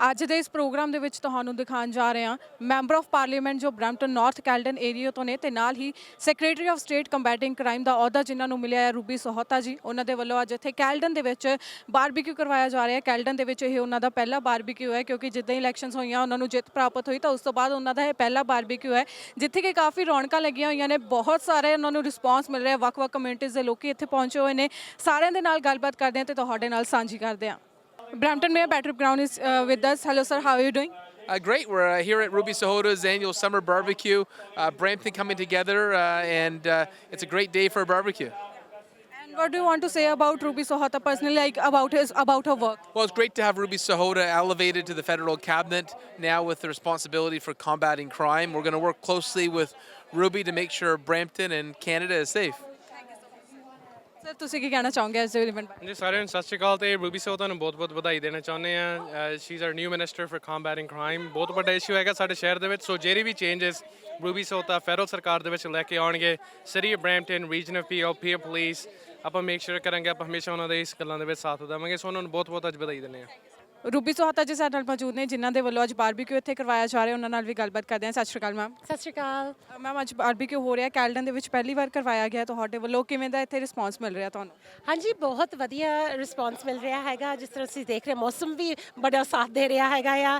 ਅੱਜ ਦੇ ਇਸ ਪ੍ਰੋਗਰਾਮ ਦੇ ਵਿੱਚ ਤੁਹਾਨੂੰ ਦਿਖਾਉਣ ਜਾ ਰਹੇ ਹਾਂ, ਮੈਂਬਰ ਆਫ ਪਾਰਲੀਮੈਂਟ ਜੋ ਬ੍ਰੈਂਪਟਨ, ਨਾਰਥ ਕੈਲਡਨ ਏਰੀਆ ਤੋਂ ਨੇ ਤੇ ਨਾਲ ਹੀ secretary of state combating crime ਦਾ ਅਹੁਦਾ ਜਿਨ੍ਹਾਂ ਨੂੰ ਮਿਲਿਆ ਹੈ, ਰੂਬੀ ਸੋਹਤਾ ਜੀ। ਉਹਨਾਂ ਦੇ ਵੱਲੋਂ ਅੱਜ ਇੱਥੇ ਕੈਲਡਨ ਦੇ ਵਿੱਚ ਬਾਰਬੀਕਿਊ ਕਰਵਾਇਆ ਜਾ ਰਿਹਾ ਹੈ। ਕੈਲਡਨ ਦੇ ਵਿੱਚ ਇਹ ਉਹਨਾਂ ਦਾ ਪਹਿਲਾ ਬਾਰਬੀਕਿਊ ਹੈ ਕਿਉਂਕਿ ਜਿੱਦਾਂ ਹੀ ਇਲੈਕਸ਼ਨਸ ਹੋਈਆਂ, ਉਹਨਾਂ ਨੂੰ ਜਿੱਤ ਪ੍ਰਾਪਤ ਹੋਈ ਤਾਂ ਉਸ ਤੋਂ ਬਾਅਦ ਉਹਨਾਂ ਦਾ ਇਹ ਪਹਿਲਾ ਬਾਰਬੀਕਿਊ ਹੈ, ਜਿੱਥੇ ਕਿ ਕਾਫੀ ਰੌਣਕਾਂ ਲੱਗੀਆਂ ਹੋਈਆਂ ਨੇ, ਬਹੁਤ ਸਾਰੇ ਉਹਨਾਂ ਨੂੰ ਰਿਸਪਾਂਸ ਮਿਲ ਰਿਹਾ ਵੱਖ-ਵੱਖ ਕਮਿਊਨਿਟੀਜ਼ ਦੇ ਲੋਕੀ ਇੱਥੇ ਪਹੁੰਚੇ ਹੋਏ ਨੇ। ਸਾਰਿਆਂ ਦੇ ਨਾਲ ਗੱਲਬਾਤ ਕਰਦੇ ਹਾਂ ਤੇ ਤੁਹਾਡੇ ਨਾਲ ਸਾਂਝੀ ਕਰਦੇ Brampton Mayor Patrick Brown is uh, with us. Hello, sir. How are you doing? Uh, great. We're uh, here at Ruby Sohota's annual summer barbecue. Uh, Brampton coming together, uh, and uh, it's a great day for a barbecue. And what do you want to say about Ruby Sohota personally, like about his about her work? Well, it's great to have Ruby Sohota elevated to the federal cabinet now with the responsibility for combating crime. We're going to work closely with Ruby to make sure Brampton and Canada is safe. Sir ਤੁਸੀਂ ਕੀ ਕਹਿਣਾ ਚਾਹੋਗੇ ਇਸ event ਬਾਰੇ? ਜੀ ਸਾਰਿਆਂ ਨੂੰ ਸਤਿ ਸ਼੍ਰੀ ਅਕਾਲ ਤੇ ਰੂਬੀ ਸੋ ਨੂੰ ਬਹੁਤ-ਬਹੁਤ ਵਧਾਈ ਦੇਣਾ ਚਾਹੁੰਦੇ ਆ she is our new minister for combating crime ਬਹੁਤ ਵੱਡਾ ਇਸ਼ੂ ਹੈਗਾ ਸਾਡੇ ਸ਼ਹਿਰ ਦੇ ਵਿੱਚ। ਸੋ ਜਿਹੜੀ ਵੀ ਚੇਂਜਸ ਰੂਬੀ ਸੋਤਾ ਫੈਡਰਲ ਸਰਕਾਰ ਦੇ ਵਿੱਚ ਲੈ ਕੇ ਆਉਣਗੇ। City of Brampton region of Peel police ਆਪਾਂ ਮੇਕ ਸ਼ੋਰ ਕਰਾਂਗੇ, ਆਪਾਂ ਹਮੇਸ਼ਾ ਉਹਨਾਂ ਦੇ ਇਸ ਗੱਲਾਂ ਦੇ ਵਿੱਚ ਸਾਥ ਦੇਵਾਂਗੇ। ਸੋ ਉਹਨਾਂ ਨੂੰ ਬਹੁਤ-ਬਹੁਤ ਅੱਜ ਵਧਾਈ ਦਿੰਦੇ ਆ ਰੂਬੀ ਸੋਹਤਾ ਜੀ ਸਾਡੇ ਨਾਲ ਮੌਜੂਦ ਨੇ ਜਿਨ੍ਹਾਂ ਦੇ ਵੱਲੋਂ ਅੱਜ ਬਾਰਬੀਕਿਊ ਇੱਥੇ ਕਰਵਾਇਆ ਜਾ ਰਿਹਾ ਉਹਨਾਂ ਨਾਲ ਵੀ ਗੱਲਬਾਤ ਕਰਦੇ ਹਾਂ। ਸਤਿ ਸ਼੍ਰੀ ਅਕਾਲ ਮੈਮ ਸਤਿ ਸ਼੍ਰੀ ਅਕਾਲ। ਮੈਮ ਅੱਜ ਬਾਰਬੀਕਿਊ ਹੋ ਰਿਹਾ ਕੈਲਡਨ ਦੇ ਵਿੱਚ ਪਹਿਲੀ ਵਾਰ ਕਰਵਾਇਆ ਗਿਆ ਤੁਹਾਡੇ ਵੱਲੋਂ। ਕਿਵੇਂ ਦਾ ਇੱਥੇ ਰਿਸਪਾਂਸ ਮਿਲ ਰਿਹਾ ਤੁਹਾਨੂੰ? ਹਾਂਜੀ ਬਹੁਤ ਵਧੀਆ ਰਿਸਪੌਂਸ ਮਿਲ ਰਿਹਾ ਹੈਗਾ। ਜਿਸ ਤਰ੍ਹਾਂ ਤੁਸੀਂ ਦੇਖ ਰਹੇ ਹੋ, ਮੌਸਮ ਵੀ ਬੜਾ ਸਾਥ ਦੇ ਰਿਹਾ ਹੈਗਾ ਆ।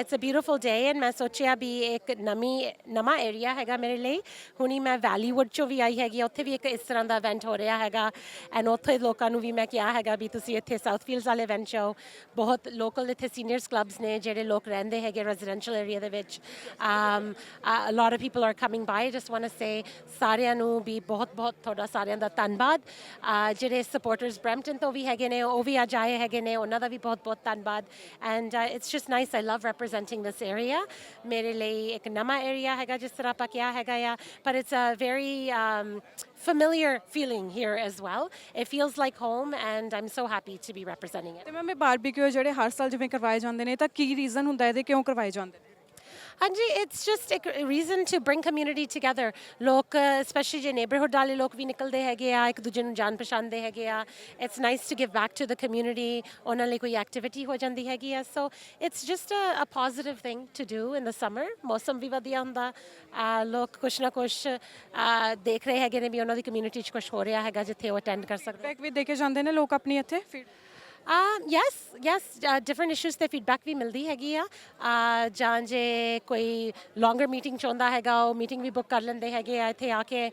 It's a beautiful day and ਮੈਂ ਸੋਚਿਆ ਵੀ ਇੱਕ ਨਵੀਂ ਨਵਾਂ ਏਰੀਆ ਹੈਗਾ ਮੇਰੇ ਲਈ। ਹੁਣੀ ਮੈਂ ਵੈਲੀਵੁੱਡ ਚੋਂ ਵੀ ਆਈ ਹੈਗੀ ਉੱਥੇ ਵੀ ਇੱਕ ਇਸ ਤਰ੍ਹਾਂ ਦਾ ਇਵੈਂਟ ਹੋ ਰਿਹਾ ਹੈਗਾ। ਐਂਡ ਉੱਥੇ ਲੋਕਾਂ ਨੂੰ ਵੀ ਮੈਂ ਕਿਹਾ ਹੈਗਾ ਵੀ ਤੁਸੀਂ ਇੱਥੇ ਸਾਊਥ ਫੀਲਡਸ ਵਾਲੇ ਇਵੈਂਟ 'ਚ ਆਓ। ਬਹੁਤ ਲੋਕਲ ਇੱਥੇ ਸੀਨੀਅਰਸ ਕਲੱਬਸ ਨੇ ਜਿਹੜੇ ਲੋਕ ਰਹਿੰਦੇ ਹੈਗੇ ਰੈਜ਼ੀਡੈਂਸ਼ੀਅਲ ਏਰੀਆ ਦੇ ਵਿੱਚ um a lot of people are coming by. Just want to say ਸਾਰਿਆਂ ਨੂੰ ਵੀ ਬਹੁਤ ਬਹੁਤ ਤੁਹਾਡਾ ਸਾਰਿਆਂ ਦਾ ਧੰਨਵਾਦ ਅਹ ਜਿਹੜੇ ਸਪੋਰਟਰਸ ਬ੍ਰੈਂਪਟਨ ਤੋਂ ਵੀ ਹੈਗੇ ਨੇ ਉਹ ਵੀ ਅੱਜ ਆਏ ਹੈਗੇ ਨੇ ਉਹਨਾਂ ਦਾ ਵੀ ਬਹੁਤ ਬਹੁਤ ਧੰਨਵਾਦ and it's just nice I love representing this area ਮੇਰੇ ਲਈ ਇੱਕ ਨਵਾਂ ਏਰੀਆ ਹੈਗਾ ਜਿਸ ਤਰ੍ਹਾਂ ਆਪਾਂ ਕਿਹਾ ਹੈਗਾ ਆ ਪਰ it's a very familiar feeling here as well it feels like home and i'm so happy to be representing it ਤੇ ਮੈਮ ਇਹ ਬਾਰਬੀਕਿਊ ਜਿਹੜੇ ਹਰ ਸਾਲ ਜਿਵੇਂ ਕਰਵਾਏ ਜਾਂਦੇ ਨੇ ਤਾਂ ਕੀ ਰੀਜ਼ਨ ਹੁੰਦਾ ਇਹਦੇ ਕਿਉਂ ਕਰਵਾਏ ਜਾਂਦੇ ਨੇ ਹਾਂਜੀ ਇਟਸ ਜਸਟ ਇੱਕ reason to bring community together ਲੋਕ ਸਪੈਸ਼ਲੀ ਜੇ ਨੇਬਰਹੁੱਡ ਵਾਲੇ ਲੋਕ ਵੀ ਨਿਕਲਦੇ ਹੈਗੇ ਆ ਇੱਕ ਦੂਜੇ ਨੂੰ ਜਾਣ ਪਛਾਣਦੇ ਹੈਗੇ ਆ it's nice to give back to the community ਉਹਨਾਂ ਲਈ ਕੋਈ ਐਕਟੀਵਿਟੀ ਹੋ ਜਾਂਦੀ ਹੈਗੀ ਆ so it's just a positive thing to do in the summer ਮੌਸਮ ਵੀ ਵਧੀਆ ਹੁੰਦਾ ਆ, ਲੋਕ ਕੁਛ ਨਾ ਕੁਛ ਆ, ਦੇਖ ਰਹੇ ਹੈਗੇ ਨੇ ਵੀ ਉਹਨਾਂ ਦੀ ਕਮਿਊਨਿਟੀ 'ਚ ਕੁਛ ਹੋ ਰਿਹਾ ਹੈਗਾ ਜਿੱਥੇ ਉਹ ਅਟੈਂਡ ਕਰ ਸਕਦੇ ਬੈਕ ਵੀ ਦੇ ਕੇ ਜਾਂਦੇ ਨੇ ਲੋਕ ਆਪਣੀ ਇੱਥੇ? Yes, uh, different issues ਤੇ feedback ਵੀ ਮਿਲਦੀ ਹੈਗੀ ਆ। uh, ਜਾਂ ਜੇ ਕੋਈ longer meeting ਚਾਹੁੰਦਾ ਹੈਗਾ ਉਹ meeting ਵੀ book ਕਰ ਲੈਂਦੇ ਹੈਗੇ ਆ ਇੱਥੇ ਆ ਕੇ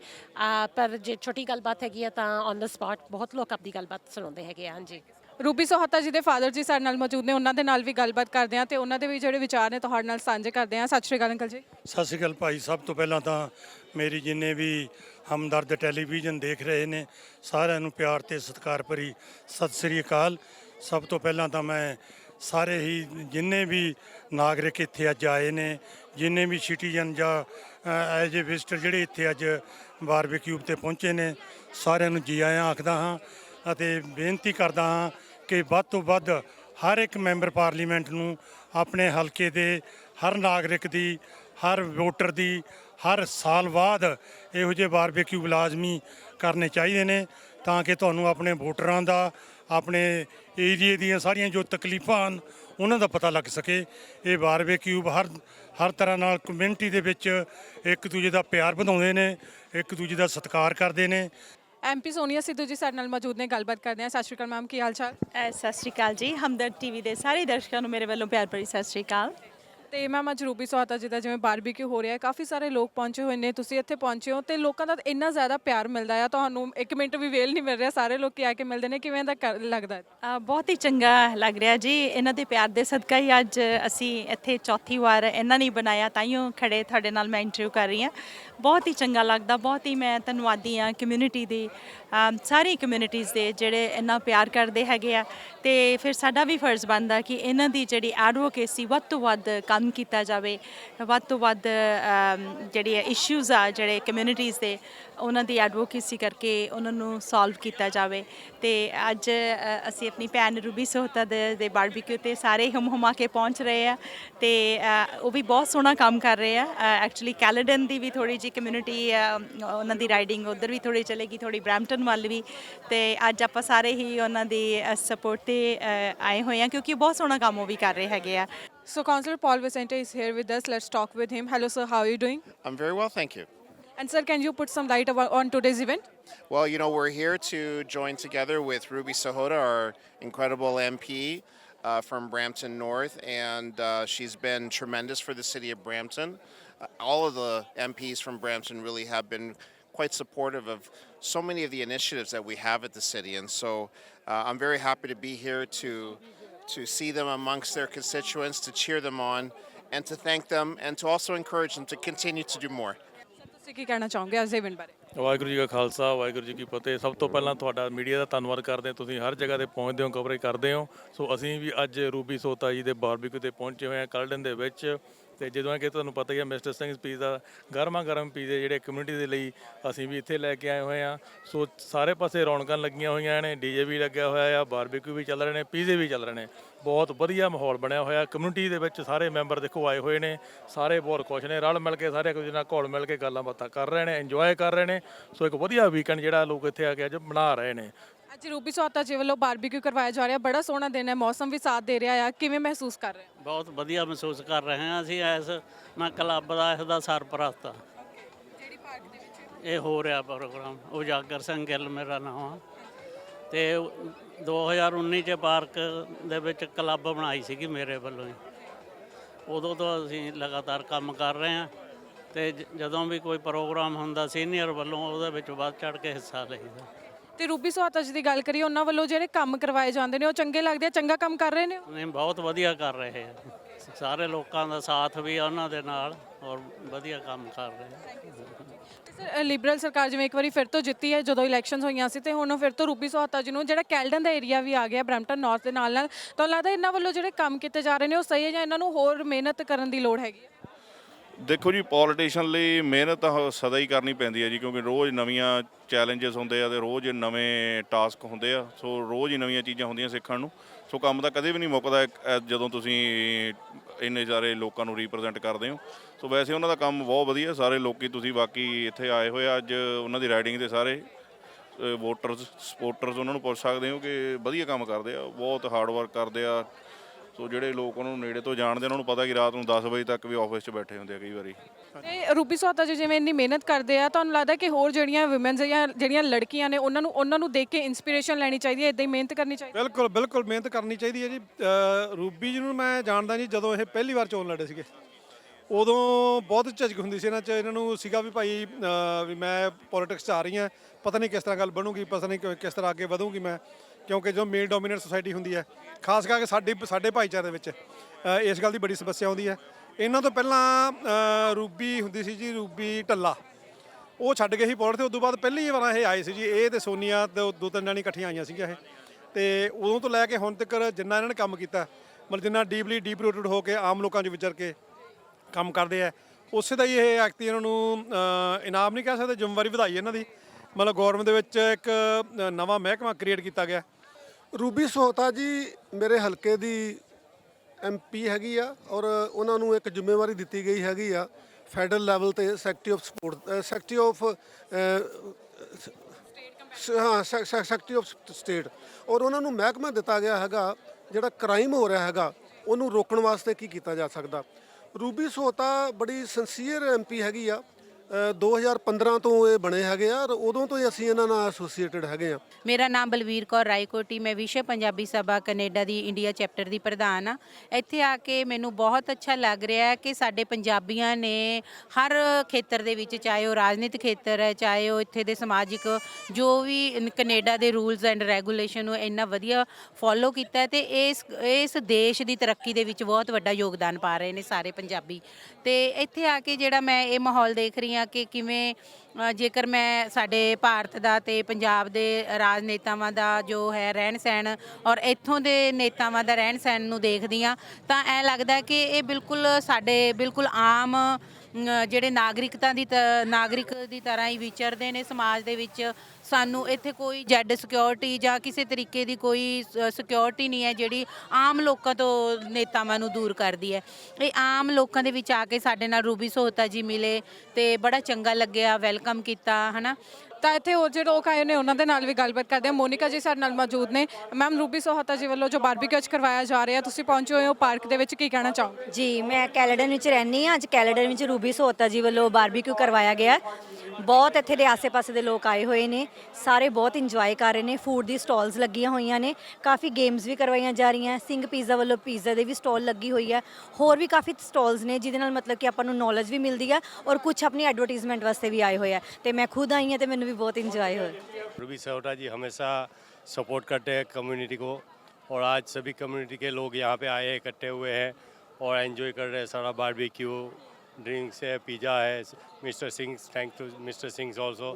ਪਰ ਜੇ ਛੋਟੀ ਗੱਲਬਾਤ ਹੈਗੀ ਆ ਤਾਂ on the spot ਬਹੁਤ ਲੋਕ ਆਪਣੀ ਗੱਲਬਾਤ ਸੁਣਾਉਂਦੇ ਹੈਗੇ ਆ ਹਾਂਜੀ। ਰੂਬੀ ਸੋਹਤਾ ਜੀ ਦੇ ਫਾਦਰ ਜੀ ਸਾਡੇ ਨਾਲ ਮੌਜੂਦ ਨੇ ਉਹਨਾਂ ਦੇ ਨਾਲ ਵੀ ਗੱਲਬਾਤ ਕਰਦੇ ਹਾਂ ਤੇ ਉਹਨਾਂ ਦੇ ਵੀ ਜਿਹੜੇ ਵਿਚਾਰ ਨੇ ਤੁਹਾਡੇ ਨਾਲ ਸਾਂਝੇ ਕਰਦੇ ਹਾਂ ਸਤਿ ਸ਼੍ਰੀ ਅਕਾਲ ਅੰਕਲ ਜੀ। ਸਤਿ ਸ਼੍ਰੀ ਅਕਾਲ ਭਾਈ ਸਭ ਤੋਂ ਪਹਿਲਾਂ ਤਾਂ ਮੇਰੀ ਜਿੰਨੇ ਵੀ ਹਮਦਰਦ ਟੈਲੀਵਿਜ਼ਨ ਦੇਖ ਰਹੇ ਨੇ ਸਾਰਿਆਂ ਨੂੰ ਪਿਆਰ ਤੇ ਸਤਿਕਾਰ ਭਰੀ ਸਤਿ ਸ਼੍ਰੀ ਅਕਾਲ। ਸਭ ਤੋਂ ਪਹਿਲਾਂ ਤਾਂ ਮੈਂ ਸਾਰੇ ਹੀ ਜਿੰਨੇ ਵੀ ਨਾਗਰਿਕ ਇੱਥੇ ਅੱਜ ਆਏ ਨੇ, ਜਿੰਨੇ ਵੀ ਸਿਟੀਜ਼ਨ ਜਾਂ ਐਜ ਏ ਵਿਜ਼ਟਰ ਜਿਹੜੇ ਇੱਥੇ ਅੱਜ ਬਾਰਬੀਕਿਊ ਤੇ ਪਹੁੰਚੇ ਨੇ, ਸਾਰਿਆਂ ਨੂੰ ਜੀ ਆਇਆਂ ਆਖਦਾ ਹਾਂ ਅਤੇ ਬੇਨਤੀ ਕਰਦਾ ਹਾਂ ਕਿ ਵੱਧ ਤੋਂ ਵੱਧ ਹਰ ਇੱਕ ਮੈਂਬਰ ਪਾਰਲੀਮੈਂਟ ਨੂੰ ਆਪਣੇ ਹਲਕੇ ਦੇ ਹਰ ਨਾਗਰਿਕ ਦੀ, ਹਰ ਵੋਟਰ ਦੀ, ਹਰ ਸਾਲ ਬਾਅਦ ਇਹੋ ਜਿਹੇ ਬਾਰਬੀਕਿਊ ਲਾਜ਼ਮੀ ਕਰਨੇ ਚਾਹੀਦੇ ਨੇ ਤਾਂ ਕਿ ਤੁਹਾਨੂੰ ਆਪਣੇ ਵੋਟਰਾਂ ਦਾ ਆਪਣੇ ਏਰੀਏ ਦੀਆਂ ਸਾਰੀਆਂ ਜੋ ਤਕਲੀਫਾਂ ਹਨ ਉਹਨਾਂ ਦਾ ਪਤਾ ਲੱਗ ਸਕੇ। ਇਹ ਬਾਰਬੀਕਿਊ ਹਰ ਹਰ ਤਰ੍ਹਾਂ ਨਾਲ ਕਮਿਊਨਿਟੀ ਦੇ ਵਿੱਚ ਇੱਕ ਦੂਜੇ ਦਾ ਪਿਆਰ ਵਧਾਉਂਦੇ ਨੇ ਇੱਕ ਦੂਜੇ ਦਾ ਸਤਿਕਾਰ ਕਰਦੇ ਨੇ। ਐਮਪੀ ਸੋਨੀਆ ਸਿੱਧੂ ਜੀ ਸਾਡੇ ਨਾਲ ਮੌਜੂਦ ਨੇ ਗੱਲਬਾਤ ਕਰਦੇ ਹਾਂ। ਸਤਿ ਸ਼੍ਰੀ ਅਕਾਲ ਮੈਮ ਕੀ ਹਾਲ ਚਾਲ? ਸਤਿ ਸ਼੍ਰੀ ਅਕਾਲ ਜੀ। ਹਮਦਰਦ ਟੀਵੀ ਦੇ ਸਾਰੇ ਦਰਸ਼ਕਾਂ ਨੂੰ ਮੇਰੇ ਵੱਲੋਂ ਪਿਆਰ ਭਰੀ ਸਤਿ ਸ਼੍ਰੀ ਅਕਾਲ। ਤੇ ਮੈਮ ਅੱਜ ਰੂਬੀ ਸੋਹਤਾ ਜੀ ਦਾ ਜਿਵੇਂ ਬਾਰਬੀਕਿਊ ਹੋ ਰਿਹਾ ਹੈ ਕਾਫੀ ਸਾਰੇ ਲੋਕ ਪਹੁੰਚੇ ਹੋਏ ਨੇ ਤੁਸੀਂ ਇੱਥੇ ਪਹੁੰਚੇ ਹੋ ਤੇ ਲੋਕਾਂ ਦਾ ਇੰਨਾ ਜ਼ਿਆਦਾ ਪਿਆਰ ਮਿਲਦਾ ਆ ਤੁਹਾਨੂੰ ਇੱਕ ਮਿੰਟ ਵੀ ਵੇਲ ਨਹੀਂ ਮਿਲ ਰਿਹਾ ਸਾਰੇ ਲੋਕ ਆ ਕੇ ਮਿਲਦੇ ਨੇ ਕਿਵੇਂ ਦਾ ਕਰ- ਲੱਗਦਾ ਹੈ? ਅ, ਬਹੁਤ ਹੀ ਚੰਗਾ ਲੱਗ ਰਿਹਾ ਜੀ ਇਹਨਾਂ ਦੇ ਪਿਆਰ ਦੇ ਸਦਕਾ ਹੀ ਅੱਜ ਅਸੀਂ ਇੱਥੇ ਚੌਥੀ ਵਾਰ ਇਹਨਾਂ ਨੇ ਹੀ ਬਣਾਇਆ ਤਾਈਓ ਖੜੇ ਤੁਹਾਡੇ ਨਾਲ ਮੈਂ ਇੰਟਰਵਿਊ ਕਰ ਰਹੀ ਹਾਂ। ਬਹੁਤ ਹੀ ਚੰਗਾ ਲੱਗਦਾ ਬਹੁਤ ਹੀ ਮੈਂ ਧੰਨਵਾਦੀ ਹਾਂ ਕਮਿਊਨਿਟੀ ਦੀ ਅਮ, ਸਾਰੀ ਕਮਿਊਨਿਟੀਜ਼ ਦੇ ਜਿਹੜੇ ਇੰਨਾ ਪਿਆਰ ਕਰਦੇ ਹੈਗੇ ਆ ਤੇ ਫਿਰ ਸਾਡਾ ਵੀ ਫਰਜ਼ ਬਣਦਾ ਕਿ ਇਹਨਾਂ ਦੀ ਜਿਹੜੀ ਐਡਵੋਕੇਸੀ ਵੱਧ ਤੋਂ ਵੱਧ ਕੰਮ ਔਨ ਕੀਤਾ ਜਾਵੇ। ਵੱਧ ਤੋਂ ਵੱਧ ਅਮ, ਜਿਹੜੇ ਇਸ਼ੂਜ਼ ਆ ਜਿਹੜੇ ਕਮਿਊਨਿਟੀਜ਼ ਦੇ ਉਹਨਾਂ ਦੀ ਐਡਵੋਕੇਸੀ ਕਰਕੇ ਉਹਨਾਂ ਨੂੰ ਸੋਲਵ ਕੀਤਾ ਜਾਵੇ। ਤੇ ਅੱਜ ਅਸੀਂ ਆਪਣੀ ਭੈਣ ਰੂਬੀ ਸੋਹਤਾ ਦੇ ਦੇ ਬਾਰਬੀਕਿਊ ਤੇ ਸਾਰੇ ਹਮ ਹੁਮਾ ਕੇ ਪਹੁੰਚ ਰਹੇ ਆ। ਤੇ ਉਹ ਵੀ ਬਹੁਤ ਸੋਹਣਾ ਕੰਮ ਕਰ ਰਹੇ ਆ। ਐਕਚੁਅਲੀ ਕੈਲਡਨ ਦੀ ਵੀ ਥੋੜੀ ਜੀ ਕਮਿਊਨਿਟੀ ਉਹਨਾਂ ਦੀ ਰਾਈਡਿੰਗ ਉਧਰ ਵੀ ਥੋੜੀ ਚਲੇਗੀ ਥੋੜੀ ਬ੍ਰੈਂਪਟਨ ਵੱਲ ਵੀ। ਤੇ ਅੱਜ ਆਪਾਂ ਸਾਰੇ ਹੀ ਉਹਨਾਂ ਦੀ ਸਪੋਰਟ ਤੇ ਆਏ ਹੋਏ ਆ ਕਿਉਂਕਿ ਬਹੁਤ ਸੋਹਣਾ ਕੰਮ ਉਹ ਵੀ ਕਰ ਰਹੇ ਹੈਗੇ ਆ। So Councillor Paul Vicente is here with us. Let's talk with him. Hello, sir. How are you doing? I'm very well, thank you. And sir, can you put some light on today's event? Well, you know, we're here to join together with Ruby Sahota, our incredible MP uh, from Brampton North, and uh, she's been tremendous for the city of Brampton. Uh, all of the MPs from Brampton really have been quite supportive of so many of the initiatives that we have at the city, and so uh, I'm very happy to be here to to see them amongst their constituents, to cheer them on, and to thank them, and to also encourage them to continue to do more. ਤੁਸੀਂ ਕੀ ਕਹਿਣਾ ਚਾਹੋਗੇ ਅੱਜ ਦੇ event ਬਾਰੇ? ਵਾਹਿਗੁਰੂ ਜੀ ਕਾ ਖਾਲਸਾ ਵਾਹਿਗੁਰੂ ਜੀ ਕੀ ਫਤਿਹ। ਸਭ ਤੋਂ ਪਹਿਲਾਂ ਤੁਹਾਡਾ ਮੀਡੀਆ ਦਾ ਧੰਨਵਾਦ ਕਰਦੇ ਹਾਂ। ਤੁਸੀਂ ਹਰ ਜਗ੍ਹਾ ਤੇ ਪਹੁੰਚਦੇ ਹੋ ਕਵਰੇਜ ਕਰਦੇ ਹੋ। ਸੋ ਅਸੀਂ ਵੀ ਅੱਜ ਰੂਬੀ ਸੋਤਾ ਜੀ ਦੇ ਬਾਰਬੀਕਿਊ ਤੇ ਪਹੁੰਚੇ ਹੋਏ ਹਾਂ। ਕਲਡਨ ਦੇ ਵਿੱਚ ਤੇ ਜਦੋਂ ਕਿ ਤੁਹਾਨੂੰ ਪਤਾ ਹੀ ਹੈ ਮਿਸਟਰ ਸਿੰਘ ਪੀਜ਼ਾ ਗਰਮਾ ਗਰਮ ਪੀਜ਼ੇ ਜਿਹੜੇ ਕਮਿਊਨਿਟੀ ਦੇ ਲਈ ਅਸੀਂ ਵੀ ਇੱਥੇ ਲੈ ਕੇ ਆਏ ਹੋਏ ਹਾਂ ਸੋ ਸਾਰੇ ਪਾਸੇ ਰੌਣਕਾਂ ਲੱਗੀਆਂ ਹੋਈਆਂ ਨੇ ਡੀਜੇ ਵੀ ਲੱਗਿਆ ਹੋਇਆ ਆ ਬਾਰਬੀਕਿਊ ਵੀ ਚੱਲ ਰਹੇ ਨੇ ਪੀਜ਼ੇ ਵੀ ਚੱਲ ਰਹੇ ਨੇ। ਬਹੁਤ ਵਧੀਆ ਮਾਹੌਲ ਬਣਿਆ ਹੋਇਆ ਕਮਿਊਨਿਟੀ ਦੇ ਵਿੱਚ ਸਾਰੇ ਮੈਂਬਰ ਦੇਖੋ ਆਏ ਹੋਏ ਨੇ, ਸਾਰੇ ਬਹੁਤ ਖੁਸ਼ ਨੇ, ਰਲ ਮਿਲ ਕੇ ਸਾਰੇ ਕੁਝ ਨਾਲ ਘੁਲ ਮਿਲ ਕੇ ਗੱਲਾਂ ਬਾਤਾਂ ਕਰ ਰਹੇ ਨੇ ਇੰਜੋਏ ਕਰ ਰਹੇ ਨੇ। ਸੋ ਇੱਕ ਵਧੀਆ ਵੀਕਐਂਡ ਜਿਹੜਾ ਲੋਕ ਇੱਥੇ ਆ ਕੇ ਅੱਜ ਮਨਾ ਰਹੇ ਨੇ। ਅੱਜ ਰੂਬੀ ਸੋਤਾ ਜੀ ਵੱਲੋਂ ਬਾਰਬੀਕਿਊ ਕਰਵਾਇਆ ਜਾ ਰਿਹਾ ਬੜਾ ਸੋਹਣਾ ਦਿਨ ਹੈ ਮੌਸਮ ਵੀ ਸਾਥ ਦੇ ਰਿਹਾ ਆ ਕਿਵੇਂ ਮਹਿਸੂਸ ਕਰ ਰਹੇ ਹੋ? ਬਹੁਤ ਵਧੀਆ ਮਹਿਸੂਸ ਕਰ ਰਹੇ ਹਾਂ ਅਸੀਂ ਇਸ ਮੈਂ ਕਲੱਬ ਦਾ ਇਸ ਦਾ ਸਰਪ੍ਰਸਤ ਹਾਂ। ਇਹ ਹੋ ਰਿਹਾ ਪ੍ਰੋਗਰਾਮ ਉਜਾਗਰ ਸਿੰਘ ਗਿੱਲ ਮੇਰਾ ਨਾਮ ਆ। ਤੇ 2019 ਚ ਪਾਰਕ ਦੇ ਵਿੱਚ ਕਲੱਬ ਬਣਾਈ ਸੀਗੀ ਮੇਰੇ ਵੱਲੋਂ ਹੀ। ਉਦੋਂ ਤੋਂ ਅਸੀਂ ਲਗਾਤਾਰ ਕੰਮ ਕਰ ਰਹੇ ਹਾਂ ਤੇ ਜ- ਜਦੋਂ ਵੀ ਕੋਈ ਪ੍ਰੋਗਰਾਮ ਹੁੰਦਾ ਸੀਨੀਅਰ ਵੱਲੋਂ ਉਹਦੇ ਵਿੱਚ ਵੱਧ ਚੜ ਕੇ ਹਿੱਸਾ ਲਈਦਾ। ਤੇ ਰੂਬੀ ਸੋਤਾ ਜੀ ਦੀ ਗੱਲ ਕਰੀਏ ਉਹਨਾਂ ਵੱਲੋਂ ਜਿਹੜੇ ਕੰਮ ਕਰਵਾਏ ਜਾਂਦੇ ਨੇ ਉਹ ਚੰਗੇ ਲੱਗਦੇ ਆ ਚੰਗਾ ਕੰਮ ਕਰ ਰਹੇ ਨੇ ਉਹ? ਨਹੀਂ ਬਹੁਤ ਵਧੀਆ ਕਰ ਰਹੇ ਆ। ਸਾਰੇ ਲੋਕਾਂ ਦਾ ਸਾਥ ਵੀ ਆ ਉਹਨਾਂ ਦੇ ਨਾਲ ਔਰ ਵਧੀਆ ਕੰਮ ਕਰ ਰਹੇ ਆ। ਤੇ ਸਰ ਲਿਬਰਲ ਸਰਕਾਰ ਜਿਵੇਂ ਇੱਕ ਵਾਰੀ ਫਿਰ ਤੋਂ ਜਿੱਤੀ ਹੈ ਜਦੋਂ ਇਲੈਕਸ਼ਨਸ ਹੋਈਆਂ ਸੀ ਤੇ ਹੁਣ ਉਹ ਫਿਰ ਤੋਂ ਰੂਬੀ ਸੋਤਾ ਜੀ ਨੂੰ ਜਿਹੜਾ ਕੈਲਡਨ ਦਾ ਏਰੀਆ ਵੀ ਆ ਗਿਆ ਬ੍ਰੈਂਪਟਨ ਨਾਰਥ ਦੇ ਨਾਲ ਨਾਲ ਤਾਂ ਲੱਗਦਾ ਇਹਨਾਂ ਵੱਲੋਂ ਜਿਹੜੇ ਕੰਮ ਕੀਤੇ ਜਾ ਰਹੇ ਨੇ ਉਹ ਸਹੀ ਹੈ ਜਾਂ ਇਹਨਾਂ ਨੂੰ ਹੋਰ ਮਿਹਨਤ ਕਰਨ ਦੀ ਲੋੜ ਹੈਗੀ ਹੈ? ਦੇਖੋ ਜੀ ਪੋਲੀਟੀਸ਼ੀਅਨ ਲਈ ਮਿਹਨਤ ਤਾਂ ਸਦਾ ਹੀ ਕਰਨੀ ਪੈਂਦੀ ਹੈ ਜੀ, ਕਿਉਂਕਿ ਰੋਜ਼ ਨਵੀਆਂ ਚੈਲੰਜਸ ਹੁੰਦੇ ਆ ਤੇ ਰੋਜ਼ ਨਵੇਂ ਟਾਸਕ ਹੁੰਦੇ ਆ, ਸੋ ਰੋਜ਼ ਹੀ ਨਵੀਆਂ ਚੀਜ਼ਾਂ ਹੁੰਦੀਆਂ ਸਿੱਖਣ ਨੂੰ। ਸੋ ਕੰਮ ਤਾਂ ਕਦੇ ਵੀ ਨਹੀਂ ਮੁੱਕਦਾ ਜਦੋਂ ਤੁਸੀਂ ਇੰਨੇ ਸਾਰੇ ਲੋਕਾਂ ਨੂੰ ਰਿਪਰੈਜ਼ੈਂਟ ਕਰਦੇ ਹੋ। ਸੋ ਵੈਸੇ ਉਹਨਾਂ ਦਾ ਕੰਮ ਬਹੁਤ ਵਧੀਆ, ਸਾਰੇ ਲੋਕੀ ਤੁਸੀਂ ਬਾਕੀ ਇੱਥੇ ਆਏ ਹੋਏ ਆ, ਅੱਜ ਉਹਨਾਂ ਦੀ ਰਾਈਡਿੰਗ ਦੇ ਸਾਰੇ ਵੋਟਰਸ ਸਪੋਰਟਰਸ ਉਹਨਾਂ ਨੂੰ ਪੁੱਛ ਸਕਦੇ ਹੋ ਕਿ ਵਧੀਆ ਕੰਮ ਕਰਦੇ ਆ, ਬਹੁਤ ਹਾਰਡ ਵਰਕ ਕਰਦੇ ਆ। ਸੋ ਜਿਹੜੇ ਲੋਕ ਉਹਨਾਂ ਨੂੰ ਨੇੜੇ ਤੋਂ ਜਾਣਦੇ ਉਹਨਾਂ ਨੂੰ ਪਤਾ ਕਿ ਰਾਤ ਨੂੰ 10 ਵਜੇ ਤੱਕ ਵੀ ਆਫਿਸ 'ਚ ਬੈਠੇ ਹੁੰਦੇ ਆ ਕਈ ਵਾਰੀ। ਤੇ ਰੂਬੀ ਸੋਤਾ ਜੀ ਜਿਵੇਂ ਇੰਨੀ ਮਿਹਨਤ ਕਰਦੇ ਆ ਤੁਹਾਨੂੰ ਲੱਗਦਾ ਕਿ ਹੋਰ ਜਿਹੜੀਆਂ ਔਮਨਸ ਜਾਂ ਜਿਹੜੀਆਂ ਲੜਕੀਆਂ ਨੇ ਉਹਨਾਂ ਨੂੰ ਉਹਨਾਂ ਨੂੰ ਦੇਖ ਕੇ ਇਨਸਪੀਰੇਸ਼ਨ ਲੈਣੀ ਚਾਹੀਦੀ ਹੈ ਇਦਾਂ ਹੀ ਮਿਹਨਤ ਕਰਨੀ ਚਾਹੀਦੀ ਹੈ? ਬਿਲਕੁਲ ਬਿਲਕੁਲ ਮਿਹਨਤ ਕਰਨੀ ਚਾਹੀਦੀ ਹੈ ਜੀ। ਅ, ਰੂਬੀ ਜੀ ਨੂੰ ਮੈਂ ਜਾਣਦਾ ਜੀ ਜਦੋਂ ਇਹ ਪਹਿਲੀ ਵਾਰ ਚੋਣ ਲੜੇ ਸੀਗੇ। ਉਦੋਂ ਬਹੁਤ ਝਿਜਕ ਹੁੰਦੀ ਸੀ ਇਹਨਾਂ 'ਚ ਇਹਨਾਂ ਨੂੰ ਸੀਗਾ ਵੀ ਭਾਈ ਅ, ਵੀ ਮੈਂ ਪੋਲਿਟਿਕਸ 'ਚ ਆ ਰਹੀ ਹਾਂ ਪਤਾ ਨਹੀਂ ਕਿਸ ਤਰ੍ਹਾਂ ਗੱਲ ਬਣੂਗੀ ਪਤਾ ਨਹੀਂ ਕਿ- ਕਿਸ ਤਰ੍ਹਾਂ ਅੱਗੇ ਵਧੂਗੀ ਮੈਂ। ਕਿਉਂਕਿ ਜੋ ਮੇਲ ਡੋਮੀਨੈਂਟ ਸੋਸਾਇਟੀ ਹੁੰਦੀ ਹੈ ਖਾਸ ਕਰਕੇ ਸਾਡੇ ਸਾਡੇ ਭਾਈਚਾਰੇ ਦੇ ਵਿੱਚ ਅ, ਇਸ ਗੱਲ ਦੀ ਬੜੀ ਸਮੱਸਿਆ ਆਉਂਦੀ ਹੈ। ਇਹਨਾਂ ਤੋਂ ਪਹਿਲਾਂ ਅ, ਰੂਬੀ ਹੁੰਦੀ ਸੀ ਜੀ ਰੂਬੀ ਢੱਲਾ। ਉਹ ਛੱਡ ਗਏ ਸੀ ਪੋਲਿਟ ਤੇ ਉਦੋਂ ਬਾਅਦ ਪਹਿਲੀ ਵਾਰ ਇਹ ਆਏ ਸੀ ਜੀ। ਇਹ ਤੇ ਸੋਨੀਆ ਤੇ ਉਹ ਦੋ ਤਿੰਨ ਜਾਣੀ ਇਕੱਠੀਆਂ ਆਈਆਂ ਸੀਗੀਆਂ ਇਹ। ਤੇ ਉਦੋਂ ਤੋਂ ਲੈ ਕੇ ਹੁਣ ਤੱਕ ਜਿੰਨਾ ਇਹਨਾਂ ਨੇ ਕੰਮ ਕੀਤਾ ਮਤਲਬ ਜਿੰਨਾ ਡੀਪਲੀ ਡੀਪ ਰੂਟਡ ਹੋ ਕੇ ਆਮ ਲੋਕਾਂ 'ਚ ਵਿਚਰ ਕੇ ਕੰਮ ਕਰਦੇ ਆ ਉਸੇ ਦਾ ਹੀ ਇਹ ਐਕਟ ਇਹਨਾਂ ਨੂੰ ਅ, ਇਨਾਮ ਨਹੀਂ ਕਹਿ ਸਕਦੇ ਜ਼ਿੰਮੇਵਾਰੀ ਵਧਾਈ ਇਹਨਾਂ ਦੀ। ਮਤਲਬ ਗੌਰਮੈਂਟ ਦੇ ਵਿੱਚ ਇੱਕ ਨਵਾਂ ਮਹਿਕਮਾ ਕ੍ਰੀਏਟ ਕੀਤਾ ਗਿਆ। ਰੂਬੀ ਸੋਹਤਾ ਜੀ ਮੇਰੇ ਹਲਕੇ ਦੀ ਐਮਪੀ ਹੈਗੀ ਆ ਔਰ ਉਹਨਾਂ ਨੂੰ ਇੱਕ ਜ਼ਿੰਮੇਵਾਰੀ ਦਿੱਤੀ ਗਈ ਹੈਗੀ ਆ ਫੈਡਰਲ ਲੈਵਲ ਤੇ secretary of sport secretary of ਹਾਂ ਸੈਕਟਰੀ ਆਫ ਸਟੇਟ। ਔਰ ਉਹਨਾਂ ਨੂੰ ਮਹਿਕਮਾ ਦਿੱਤਾ ਗਿਆ ਹੈਗਾ ਜਿਹੜਾ ਕ੍ਰਾਈਮ ਹੋ ਰਿਹਾ ਹੈਗਾ, ਉਹਨੂੰ ਰੋਕਣ ਵਾਸਤੇ ਕੀ ਕੀਤਾ ਜਾ ਸਕਦਾ। ਰੂਬੀ ਸੋਹਤਾ ਬੜੀ ਸਿੰਸੀਅਰ ਐਮਪੀ ਹੈਗੀ ਆ ਅ, 2015 ਤੋਂ ਇਹ ਬਣੇ ਹੈਗੇ ਆ ਔਰ ਉਦੋਂ ਤੋਂ ਹੀ ਅਸੀਂ ਇਹਨਾਂ ਨਾਲ ਐਸੋਸੀਏਟਡ ਹੈਗੇ ਆ। ਮੇਰਾ ਨਾਮ ਬਲਵੀਰ ਕੌਰ ਰਾਏਕੋਟੀ ਮੈਂ ਵਿਸ਼ਵ ਪੰਜਾਬੀ ਸਭਾ ਕੈਨੇਡਾ ਦੀ ਇੰਡੀਆ ਚੈਪਟਰ ਦੀ ਪ੍ਰਧਾਨ ਆ। ਇੱਥੇ ਆ ਕੇ ਮੈਨੂੰ ਬਹੁਤ ਅੱਛਾ ਲੱਗ ਰਿਹਾ ਹੈ ਕਿ ਸਾਡੇ ਪੰਜਾਬੀਆਂ ਨੇ ਹਰ ਖੇਤਰ ਦੇ ਵਿੱਚ ਚਾਹੇ ਉਹ ਰਾਜਨੀਤਿਕ ਖੇਤਰ ਹੈ ਚਾਹੇ ਉਹ ਇੱਥੇ ਦੇ ਸਮਾਜਿਕ ਜੋ ਵੀ ਇਨ- ਕੈਨੇਡਾ ਦੇ ਰੂਲਸ ਐਂਡ ਰੈਗੂਲੇਸ਼ਨ ਨੂੰ ਇੰਨਾ ਵਧੀਆ ਫੋਲੋ ਕੀਤਾ ਹੈ ਤੇ ਇਸ ਇਸ ਦੇਸ਼ ਦੀ ਤਰੱਕੀ ਦੇ ਵਿੱਚ ਬਹੁਤ ਵੱਡਾ ਯੋਗਦਾਨ ਪਾ ਰਹੇ ਨੇ ਸਾਰੇ ਪੰਜਾਬੀ। ਤੇ ਇੱਥੇ ਆ ਕੇ ਜਿਹੜਾ ਮੈਂ ਇਹ ਮਾਹੌਲ ਦੇਖ ਰਹੀ ਹਾਂ ਆ ਕਿ ਕਿਵੇਂ ਅ, ਜੇਕਰ ਮੈਂ ਸਾਡੇ ਭਾਰਤ ਦਾ ਤੇ ਪੰਜਾਬ ਦੇ ਰਾਜਨੇਤਾਵਾਂ ਦਾ ਜੋ ਹੈ ਰਹਿਣ ਸਹਿਣ ਔਰ ਇੱਥੋਂ ਦੇ ਨੇਤਾਵਾਂ ਦਾ ਰਹਿਣ ਸਹਿਣ ਨੂੰ ਦੇਖਦੀ ਆ ਤਾਂ ਐ ਲੱਗਦਾ ਕਿ ਇਹ ਬਿਲਕੁਲ ਸਾਡੇ ਬਿਲਕੁਲ ਆਮ ਜਿਹੜੇ ਨਾਗਰਿਕਤਾ ਦੀ ਤ- ਨਾਗਰਿਕ ਦੀ ਤਰ੍ਹਾਂ ਹੀ ਵਿਚਰਦੇ ਨੇ ਸਮਾਜ ਦੇ ਵਿੱਚ, ਸਾਨੂੰ ਇੱਥੇ ਕੋਈ ਜੈਡ ਸਿਕਿਉਰਿਟੀ ਜਾਂ ਕਿਸੇ ਤਰੀਕੇ ਦੀ ਕੋਈ ਸਿਕਿਉਰਿਟੀ ਨਹੀਂ ਹੈ, ਜਿਹੜੀ ਆਮ ਲੋਕਾਂ ਤੋਂ ਨੇਤਾਵਾਂ ਨੂੰ ਦੂਰ ਕਰਦੀ ਹੈ। ਇਹ ਆਮ ਲੋਕਾਂ ਦੇ ਵਿੱਚ ਆ ਕੇ ਸਾਡੇ ਨਾਲ ਰੂਬੀ ਸੋਹਤਾ ਜੀ ਮਿਲੇ ਤੇ ਬੜਾ ਚੰਗਾ ਲੱਗਿਆ, ਵੈਲਕਮ ਕੀਤਾ, ਹਨਾ? ਤਾਂ ਇੱਥੇ ਹੋਰ ਜਿਹੜੇ ਲੋਕ ਆਏ ਨੇ, ਉਹਨਾਂ ਦੇ ਨਾਲ ਵੀ ਗੱਲਬਾਤ ਕਰਦੇ ਹਾਂ। ਮੋਨਿਕਾ ਜੀ ਸਾਡੇ ਨਾਲ ਮੌਜੂਦ ਨੇ। ਮੈਮ, ਰੂਬੀ ਸੋਹਤਾ ਜੀ ਵੱਲੋਂ ਜੋ ਬਾਰਬੀਕਿਊ ਅੱਜ ਕਰਵਾਇਆ ਜਾ ਰਿਹਾ, ਤੁਸੀਂ ਪਹੁੰਚੇ ਹੋਏ ਹੋ ਪਾਰਕ ਦੇ ਵਿੱਚ, ਕੀ ਕਹਿਣਾ ਚਾਹੋਗੇ? ਜੀ, ਮੈਂ ਕੈਲੇਡਨ ਵਿੱਚ ਰਹਿੰਦੀ ਹਾਂ। ਅੱਜ ਕੈਲੇਡਨ ਵਿੱਚ ਰੂਬੀ ਸੋਤਾ ਜੀ ਵੱਲੋਂ ਬਾਰਬੀਕਿਊ ਕਰਵਾਇਆ ਗਿਆ। ਬਹੁਤ ਇੱਥੇ ਦੇ ਆਸੇ-ਪਾਸੇ ਦੇ ਲੋਕ ਆਏ ਹੋਏ ਨੇ। ਸਾਰੇ ਬਹੁਤ ਇੰਜੋਏ ਕਰ ਰਹੇ ਨੇ। ਫੂਡ ਦੀ ਸਟਾਲਸ ਲੱਗੀਆਂ ਹੋਈਆਂ ਨੇ। ਕਾਫੀ ਗੇਮਸ ਵੀ ਕਰਵਾਈਆਂ ਜਾ ਰਹੀਆਂ। ਸਿੰਘ ਪੀਜ਼ਾ ਵੱਲੋਂ ਪੀਜ਼ਾ ਦੇ ਵੀ ਸਟਾਲ ਲੱਗੀ ਹੋਈ ਹੈ। ਹੋਰ ਵੀ ਕਾਫੀ ਸਟਾਲਸ ਨੇ, ਜਿਹਦੇ ਨਾਲ ਮਤਲਬ ਕਿ ਆਪਾਂ ਨੂੰ ਨੌਲੇਜ ਵੀ ਮਿਲਦੀ ਹੈ ਔਰ ਕੁਝ ਆਪਣੀ ਐਡਵਰਟਾਈਜ਼ਮੈਂਟ ਵਾਸਤੇ ਵੀ ਆਏ ਹੋਏ ਆ ਤੇ ਮੈਂ ਖੁਦ ਆਈ ਹਾਂ ਤੇ ਮੈਨੂੰ भी बहुत इंजॉय हो। रूबी सहोटा जी हमेशा सपोर्ट करते हैं कम्युनिटी को और आज सभी कम्युनिटी के लोग यहाँ पे आए इकट्ठे हुए हैं और एंजॉय कर रहे हैं सारा बारबेक्यू ड्रिंक्स है पिज़्ज़ा है mister Singh thank to mister Singh also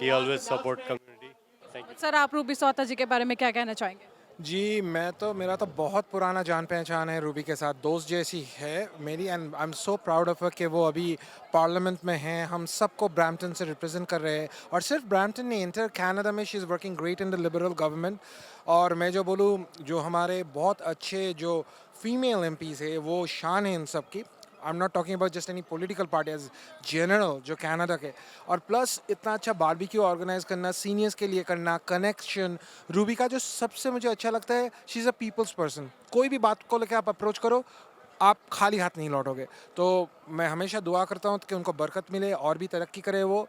he always support community sir आप रूबी सहोता जी के बारे में क्या कहना चाहेंगे? जी मैं तो मेरा तो बहुत पुराना जान पहचान है रूबी के साथ दोस्त जैसी है मेरी and I am so proud of her कि वो अभी पार्लियामेंट में हैं हम सबको ब्रैम्पटन से रिप्रेजेंट कर रहे हैं और सिर्फ ब्रैम्पटन नहीं इंटर कनाडा में she is working great in the Liberal government और मैं जो बोलूँ जो हमारे बहुत अच्छे जो फीमेल एम है वो शान है इन सब की I am not talking about just any political party as general जो कनाडा के और प्लस इतना अच्छा बारबेक्यू ऑर्गेनाइज करना सीनियर्स के लिए करना कनेक्शन रूबी का जो सबसे मुझे अच्छा लगता है she is a people's person कोई भी बात को लेकर आप अप्रोच करो आप खाली हाथ नहीं लौटोगे तो मैं हमेशा दुआ करता हूँ कि उनको बरकत मिले और भी तरक्की करे वो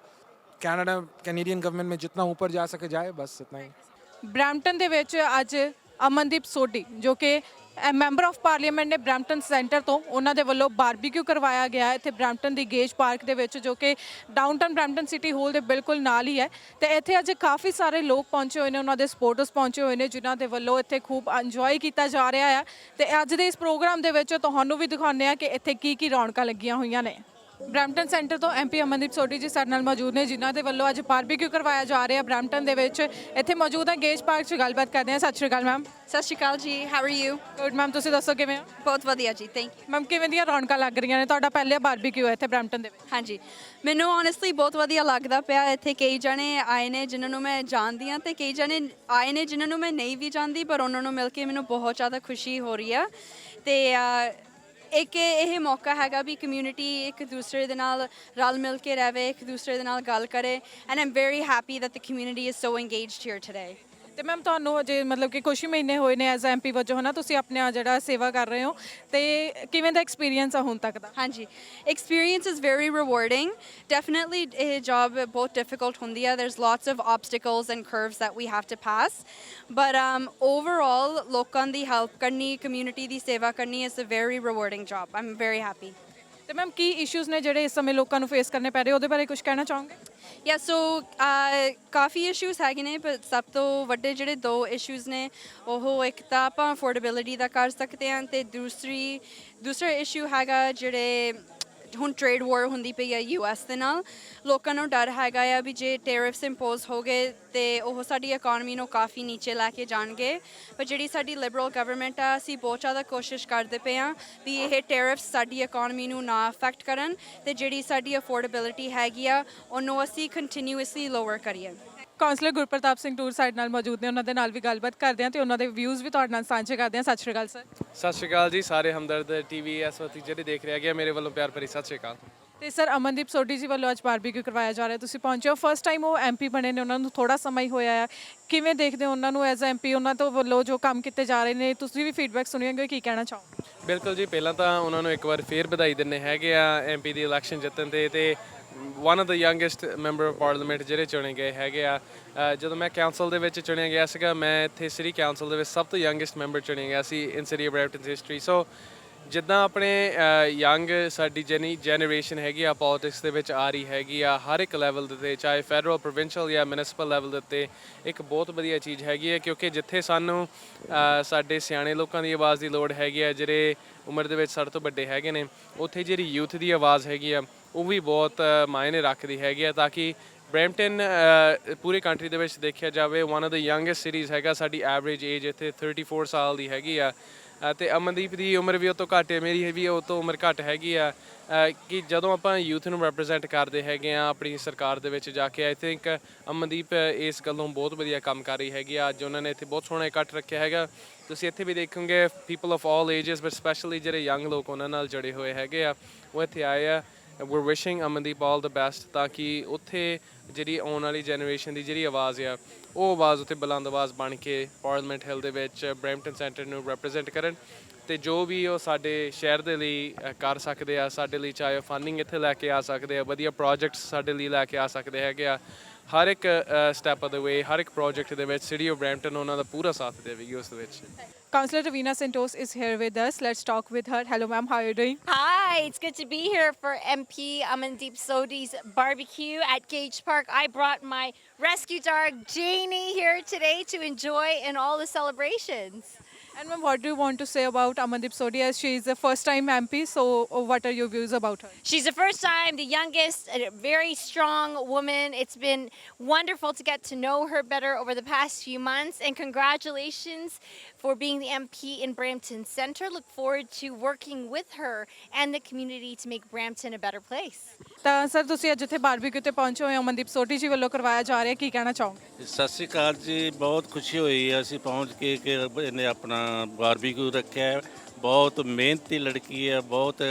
कनाडा कैनेडियन गवर्नमेंट में जितना ऊपर जा सके जाए बस इतना ही ਬ੍ਰੈਂਪਟਨ ਦੇ ਵਿੱਚ ਅੱਜ ਅਮਨਦੀਪ ਸੋਢੀ ਜੋ ਕਿ ਮੈਂਬਰ ਆਫ ਪਾਰਲੀਮੈਂਟ ਨੇ ਬ੍ਰੈਂਪਟਨ ਸੈਂਟਰ ਤੋਂ ਉਹਨਾਂ ਦੇ ਵੱਲੋਂ ਬਾਰਬੀਕਿਊ ਕਰਵਾਇਆ ਗਿਆ ਇੱਥੇ ਬ੍ਰੈਂਪਟਨ ਦੀ ਗੇਜ ਪਾਰਕ ਦੇ ਵਿੱਚ, ਜੋ ਕਿ ਡਾਊਨਟਾਊਨ ਬ੍ਰੈਂਪਟਨ ਸਿਟੀ ਹਾਲ ਦੇ ਬਿਲਕੁਲ ਨਾਲ ਹੀ ਹੈ। ਤੇ ਇੱਥੇ ਅੱਜ ਕਾਫੀ ਸਾਰੇ ਲੋਕ ਪਹੁੰਚੇ ਹੋਏ ਨੇ, ਉਹਨਾਂ ਦੇ ਸਪੋਰਟਰਸ ਪਹੁੰਚੇ ਹੋਏ ਨੇ, ਜਿਨ੍ਹਾਂ ਦੇ ਵੱਲੋਂ ਇੱਥੇ ਖੂਬ ਇੰਜੋਏ ਕੀਤਾ ਜਾ ਰਿਹਾ ਹੈ। ਤੇ ਅੱਜ ਦੇ ਇਸ ਪ੍ਰੋਗਰਾਮ ਦੇ ਵਿੱਚ ਤੁਹਾਨੂੰ ਵੀ ਦਿਖਾਉਂਦੇ ਆ ਕਿ ਇੱਥੇ ਕੀ ਕੀ ਰੌਣਕਾਂ ਲੱਗੀਆਂ ਹੋਈਆਂ ਨੇ। ਬ੍ਰੈਂਪਟਨ ਸੈਂਟਰ ਤੋਂ ਐਮਪੀ ਅਮਨਦੀਪ ਸੋਢੀ ਜੀ ਸਾਡੇ ਨਾਲ ਮੌਜੂਦ ਨੇ ਜਿਨ੍ਹਾਂ ਦੇ ਵੱਲੋਂ ਅੱਜ ਬਾਰਬੀਕਿਊ ਕਰਵਾਇਆ ਜਾ ਰਿਹਾ ਬ੍ਰੈਂਪਟਨ ਦੇ ਵਿੱਚ। ਇੱਥੇ ਮੌਜੂਦ ਹੈ ਗੇਜ ਪਾਰਕ 'ਚ ਗੱਲਬਾਤ ਕਰਦੇ ਹਾਂ। ਸਤਿ ਸ਼੍ਰੀ ਅਕਾਲ ma'am. Sat Sri Akal ji how are you good ma'am ਤੁਸੀਂ ਦੱਸੋ ਕਿਵੇਂ ਹੋ? ਬਹੁਤ ਵਧੀਆ ਜੀ ਥੈਂਕ ਯੂ ਮੈਮ ਕਿਵੇਂ ਦੀਆਂ ਰੌਣਕਾਂ ਲੱਗ ਰਹੀਆਂ ਨੇ? ਤੁਹਾਡਾ ਪਹਿਲਾ ਬਾਰਬੀਕਿਊ ਹੈ ਇੱਥੇ ਬ੍ਰੈਂਪਟਨ ਦੇ ਵਿੱਚ। ਹਾਂਜੀ ਮੈਨੂੰ ਓਨੈਸਟਲੀ ਬਹੁਤ ਵਧੀਆ ਲੱਗਦਾ ਪਿਆ ਇੱਥੇ ਕਈ ਜਣੇ ਆਏ ਨੇ ਜਿਨ੍ਹਾਂ ਨੂੰ ਮੈਂ ਜਾਣਦੀ ਹਾਂ ਤੇ ਕਈ ਜਣੇ ਆਏ ਨੇ ਜਿਨ੍ਹਾਂ ਨੂੰ ਮੈਂ ਨਹੀਂ ਵੀ ਜਾਣਦੀ ਪਰ ਉਹਨਾਂ ਨੂੰ ਮਿਲ ਕੇ ਮੈਨੂੰ ਬਹੁਤ ਜ਼ਿਆਦਾ ਖੁਸ਼ੀ ਹੋ ਰਹੀ ਆ। ਤੇ ਅ, ਇੱਕ ਇਹ ਮੌਕਾ ਹੈਗਾ ਵੀ ਕਮਿਊਨਿਟੀ ਇੱਕ ਦੂਸਰੇ ਦੇ ਨਾਲ ਰਲ ਮਿਲ ਕੇ ਰਹੇ ਇੱਕ ਦੂਸਰੇ ਦੇ ਨਾਲ ਗੱਲ ਕਰੇ and am very happy that the community is so engaged here today. ਤੇ ਮੈਮ ਤੁਹਾਨੂੰ ਅਜੇ ਮਤਲਬ ਕਿ ਕੁਝ ਹੀ ਮਹੀਨੇ ਹੋਏ ਨੇ ਐਜ਼ ਐਮਪੀ ਵਜੋਂ ਹਨਾ? ਤੁਸੀਂ ਆਪਣਾ ਜਿਹੜਾ ਸੇਵਾ ਕਰ ਰਹੇ ਹੋ। ਤੇ ਕਿਵੇਂ ਦਾ ਐਕਸਪੀਰੀਅੰਸ ਆ ਹੁਣ ਤੱਕ ਦਾ? ਹਾਂਜੀ। Experience is very rewarding definitely ਇਹ ਜੌਬ ਬਹੁਤ ਡਿਫਿਕਲਟ ਹੁੰਦੀ ਹੈ there's lots of obstacles and curves that we have to pass. But um, overall ਲੋਕਾਂ ਦੀ ਹੈਲਪ ਕਰਨੀ ਕਮਿਊਨਿਟੀ ਦੀ ਸੇਵਾ ਕਰਨੀ is a very rewarding job. I'm very happy. ਤੇ ਮੈਮ ਕੀ ਇਸ਼ੂਜ਼ ਨੇ ਜਿਹੜੇ ਇਸ ਸਮੇਂ ਲੋਕਾਂ ਨੂੰ ਫੇਸ ਕਰਨੇ ਪੈ ਰਹੇ? ਉਹਦੇ ਬਾਰੇ ਕੁਝ ਕਹਿਣਾ ਚਾਹੋਗੇ? ਯਾ ਸੋ uh, ਕਾਫੀ ਇਸ਼ੂਜ਼ ਹੈਗੇ ਨੇ, ਪਰ ਸਭ ਤੋਂ ਵੱਡੇ ਜਿਹੜੇ ਦੋ ਇਸ਼ੂਜ਼ ਨੇ, ਉਹ ਇੱਕ ਤਾਂ ਆਪਾਂ ਅਫੋਰਡੇਬਿਲਿਟੀ ਦਾ ਕਰ ਸਕਦੇ ਹਾਂ ਤੇ ਦੂਸਰੀ, ਦੂਸਰਾ ਇਸ਼ੂ ਹੈਗਾ ਜਿਹੜੇ ਹੁਣ ਟ੍ਰੇਡ ਵਾਰ ਹੁੰਦੀ ਪਈ ਹੈ ਯੂਐਸ ਦੇ ਨਾਲ, ਲੋਕਾਂ ਨੂੰ ਡਰ ਹੈਗਾ ਆ ਵੀ ਜੇ ਟੈਰਿਫਸ ਇੰਪੋਜ਼ ਹੋ ਗਏ ਤੇ ਉਹ ਸਾਡੀ ਇਕਨੋਮੀ ਨੂੰ ਕਾਫੀ ਨੀਚੇ ਲੈ ਕੇ ਜਾਣਗੇ। ਪਰ ਜਿਹੜੀ ਸਾਡੀ ਲਿਬਰਲ ਗਵਰਨਮੈਂਟ ਆ, ਅਸੀਂ ਬਹੁਤ ਜ਼ਿਆਦਾ ਕੋਸ਼ਿਸ਼ ਕਰਦੇ ਪਏ ਆ ਵੀ ਇਹ ਟੈਰਿਫਸ ਸਾਡੀ ਇਕਨੋਮੀ ਨੂੰ ਨਾ ਅਫੈਕਟ ਕਰਨ ਤੇ ਜਿਹੜੀ ਸਾਡੀ ਅਫੋਰਡੇਬਿਲਿਟੀ ਹੈਗੀ ਆ, ਉਹਨੂੰ ਅਸੀਂ ਕੰਟੀਨਿਊਸਲੀ ਲੋਅਰ ਕਰੀਏ। ਕਾਉਂਸਲਰ ਗੁਰਪ੍ਰਤਾਪ ਸਿੰਘ ਟੂਰ ਸਾਡੇ ਨਾਲ ਮੌਜੂਦ ਨੇ ਉਹਨਾਂ ਦੇ ਨਾਲ ਵੀ ਗੱਲਬਾਤ ਕਰਦੇ ਹਾਂ ਤੇ ਉਹਨਾਂ ਦੇ ਵਿਊਜ਼ ਵੀ ਤੁਹਾਡੇ ਨਾਲ ਸਾਂਝੇ ਕਰਦੇ ਹਾਂ। ਸਤਿ ਸ਼੍ਰੀ ਅਕਾਲ ਸਰ। ਸਤਿ ਸ਼੍ਰੀ ਅਕਾਲ ਜੀ ਸਾਰੇ ਹਮਦਰਦ ਟੀਵੀ ਇਸ ਵਕਤ ਜਿਹੜੇ ਦੇਖ ਰਹੇ ਹੈਗੇ ਆ, ਮੇਰੇ ਵੱਲੋਂ ਪਿਆਰ ਭਰੀ ਸਤਿ ਸ਼੍ਰੀ ਅਕਾਲ। ਤੇ ਸਰ ਅਮਨਦੀਪ ਸੋਢੀ ਜੀ ਵੱਲੋਂ ਅੱਜ ਬਾਰਬੀਕਿਊ ਕਰਵਾਇਆ ਜਾ ਰਿਹਾ। ਤੁਸੀਂ ਪਹੁੰਚੇ ਹੋ ਫਸਟ ਟਾਈਮ ਉਹ ਐਮਪੀ ਬਣੇ ਨੇ ਉਹਨਾਂ ਨੂੰ ਥੋੜਾ ਸਮਾਂ ਹੀ ਹੋਇਆ ਹੈ ਕਿਵੇਂ ਦੇਖਦੇ ਹੋ ਉਹਨਾਂ ਨੂੰ ਐਜ਼ ਐਮਪੀ ਉਹਨਾਂ ਤੋਂ ਵੱਲੋਂ ਜੋ ਕੰਮ ਕੀਤੇ ਜਾ ਰਹੇ ਨੇ ਤੁਸੀਂ ਵੀ ਫੀਡਬੈਕ ਸੁਣੀ ਹੋਗੇ ਕੀ ਕਹਿਣਾ ਚਾਹੋ ਬਿਲਕੁਲ ਜੀ ਪਹਿਲਾਂ ਤਾਂ ਉਹਨਾਂ ਨੂੰ ਇੱਕ ਵਾਰ ਫੇਰ ਵਧਾਈ ਦਿੰਨੇ ਹੈਗੇ ਆ ਐਮਪੀ ਦੀ ਇਲੈਕਸ਼ਨ ਜਿੱਤਣ ਤੇ ਤੇ one of the youngest member of Parliament ਜਿਹੜੇ ਚੁਣੇ ਗਏ ਹੈਗੇ ਆ ਅ, ਜਦੋਂ ਮੈਂ ਕੌਂਸਲ ਦੇ ਵਿੱਚ ਚੁਣਿਆ ਗਿਆ ਸੀਗਾ ਮੈਂ ਇੱਥੇ ਸਿਟੀ ਕੌਂਸਲ ਦੇ ਵਿੱਚ ਸਭ ਤੋਂ ਯੰਗੈਸਟ ਮੈਂਬਰ ਚੁਣਿਆ ਗਿਆ ਸੀ in city of Brampton history so ਜਿੱਦਾਂ ਆਪਣੇ ਯੰਗ ਸਾਡੀ ਜਨੀ ਜਨਰੇਸ਼ਨ ਹੈਗੀ ਆ ਪੋਲਿਟਿਕਸ ਦੇ ਵਿੱਚ ਆ ਰਹੀ ਹੈਗੀ ਆ ਹਰ ਇੱਕ ਲੈਵਲ ਦੇ ਤੇ ਚਾਹੇ ਫੈਡਰਲ ਪ੍ਰੋਵਿੰਸ਼ੀਅਲ ਜਾਂ ਮਿਊਨਿਸਪਲ ਲੈਵਲ ਦੇ ਉੱਤੇ ਇੱਕ ਬਹੁਤ ਵਧੀਆ ਚੀਜ਼ ਹੈਗੀ ਹੈ ਕਿਉਂਕਿ ਜਿੱਥੇ ਸਾਨੂੰ ਅ, ਸਾਡੇ ਸਿਆਣੇ ਲੋਕਾਂ ਦੀ ਆਵਾਜ਼ ਦੀ ਲੋੜ ਹੈਗੀ ਆ ਜਿਹੜੇ ਉਮਰ ਦੇ ਵਿੱਚ ਸਾਡੇ ਤੋਂ ਵੱਡੇ ਹੈਗੇ ਨੇ ਉੱਥੇ ਜਿਹੜੀ ਯੂਥ ਦੀ ਆਵਾਜ਼ ਹੈਗੀ ਆ ਉਹ ਵੀ ਬਹੁਤ ਮਾਇਨੇ ਰੱਖਦੀ ਹੈਗੀ ਆ ਤਾਂ ਕਿ ਬ੍ਰੈਂਪਟਨ ਅ, ਪੂਰੇ ਕੰਟਰੀ ਦੇ ਵਿੱਚ ਦੇਖਿਆ ਜਾਵੇ one of the youngest cities ਹੈਗਾ ਸਾਡੀ ਐਵਰੇਜ ਏਜ ਇੱਥੇ 34 ਸਾਲ ਦੀ ਹੈਗੀ ਆ। ਅ, ਤੇ ਅਮਨਦੀਪ ਦੀ ਉਮਰ ਵੀ ਉਹ ਤੋਂ ਘੱਟ ਹੈ ਮੇਰੀ ਵੀ ਉਹ ਤੋਂ ਉਮਰ ਘੱਟ ਹੈਗੀ ਆ। ਕਿ ਜਦੋਂ ਆਪਾਂ ਯੂਥ ਨੂੰ ਰਿਪਰੈਜ਼ੈਂਟ ਕਰਦੇ ਹੈਗੇ ਆ ਆਪਣੀ ਸਰਕਾਰ ਦੇ ਵਿੱਚ ਜਾ ਕੇ ਆਈ ਥਿੰਕ ਅਮਨਦੀਪ ਇਸ ਗੱਲੋਂ ਬਹੁਤ ਵਧੀਆ ਕੰਮ ਕਰ ਰਹੀ ਹੈਗੀ ਆ। ਅੱਜ ਉਹਨਾਂ ਨੇ ਇੱਥੇ ਬਹੁਤ ਸੋਹਣਾ ਇਕੱਠ ਰੱਖਿਆ ਹੈਗਾ। ਤੁਸੀਂ ਇੱਥੇ ਵੀ ਦੇਖੋਗੇ people of all ages but specially ਜਿਹੜੇ ਯੰਗ ਲੋਕ ਉਹਨਾਂ ਨਾਲ ਜੁੜੇ ਹੋਏ ਹੈਗੇ ਆ ਉਹ ਇੱਥੇ ਆਏ ਆ। We're wishing Amandeep all the best ਤਾਂ ਕਿ ਉੱਥੇ ਜਿਹੜੀ ਆਉਣ ਵਾਲੀ ਜਨਰੇਸ਼ਨ ਦੀ ਜਿਹੜੀ ਆਵਾਜ਼ ਆ ਉਹ ਆਵਾਜ਼ ਉੱਥੇ ਬੁਲੰਦ ਆਵਾਜ਼ ਬਣ ਕੇ ਪਾਰਲੀਮੈਂਟ ਹਿਲ ਦੇ ਵਿੱਚ ਬ੍ਰੈਂਪਟਨ ਸੈਂਟਰ ਨੂੰ ਰਿਪਰੈਜ਼ੈਂਟ ਕਰਨ ਤੇ ਜੋ ਵੀ ਉਹ ਸਾਡੇ ਸ਼ਹਿਰ ਦੇ ਲਈ ਅ, ਕਰ ਸਕਦੇ ਆ ਸਾਡੇ ਲਈ ਚਾਹੇ ਫੰਡਿੰਗ ਇੱਥੇ ਲੈ ਕੇ ਆ ਸਕਦੇ ਆ ਵਧੀਆ ਪ੍ਰੋਜੈਕਟਸ ਸਾਡੇ ਲਈ ਲੈ ਕੇ ਆ ਸਕਦੇ ਹੈਗੇ ਆ ਹਰ ਇੱਕ ਸਟੈਪ ਆਫ ਦਾ ਵੇ ਹਰ ਇੱਕ ਪ੍ਰੋਜੈਕਟ ਦੇ ਵਿੱਚ ਸਿਟੀ ਆਫ ਬ੍ਰੈਂਪਟਨ ਉਹਨਾਂ ਦਾ ਪੂਰਾ ਸਾਥ ਦੇਵੇਗੀ ਉਸ ਦੇ ਵਿੱਚ Councillor Ravina Santos is here with us. Let's talk with her. Hello, ma'am. How are you doing? Hi, it's good to be here for MP Amandeep Sodi's barbecue at Gage Park. I brought my rescue dog Janie here today to enjoy in all the celebrations. And ma'am, what do you want to say about Amandeep Sodi as she is a first-time MP? So, uh, what are your views about her? She's the first time, the youngest, a very strong woman. It's been wonderful to get to know her better over the past few months. And congratulations for being the MP in Brampton Centre. Look forward to working with her and the community to make Brampton a better place. ਤਾਂ sir ਤੁਸੀਂ ਅੱਜ ਇੱਥੇ barbecue ਤੇ ਪਹੁੰਚੇ ਹੋਏ ਹੋ ਅਮਨਦੀਪ ਸੋਢੀ ਜੀ ਵੱਲੋਂ ਕਰਵਾਇਆ ਜਾ ਰਿਹਾ ਕੀ ਕਹਿਣਾ ਚਾਹੋਗੇ ਸਤਿ ਸ਼੍ਰੀ ਅਕਾਲ ਜੀ ਬਹੁਤ ਖੁਸ਼ੀ ਹੋਈ ਹੈ ਅਸੀਂ ਪਹੁੰਚ ਕੇ ਕਿ ਇਹਨੇ ਆਪਣਾ ਬਾਰਬੀਕਿਊ ਰੱਖਿਆ ਹੈ। ਬਹੁਤ ਮਿਹਨਤੀ ਲੜਕੀ ਹੈ, ਬਹੁਤ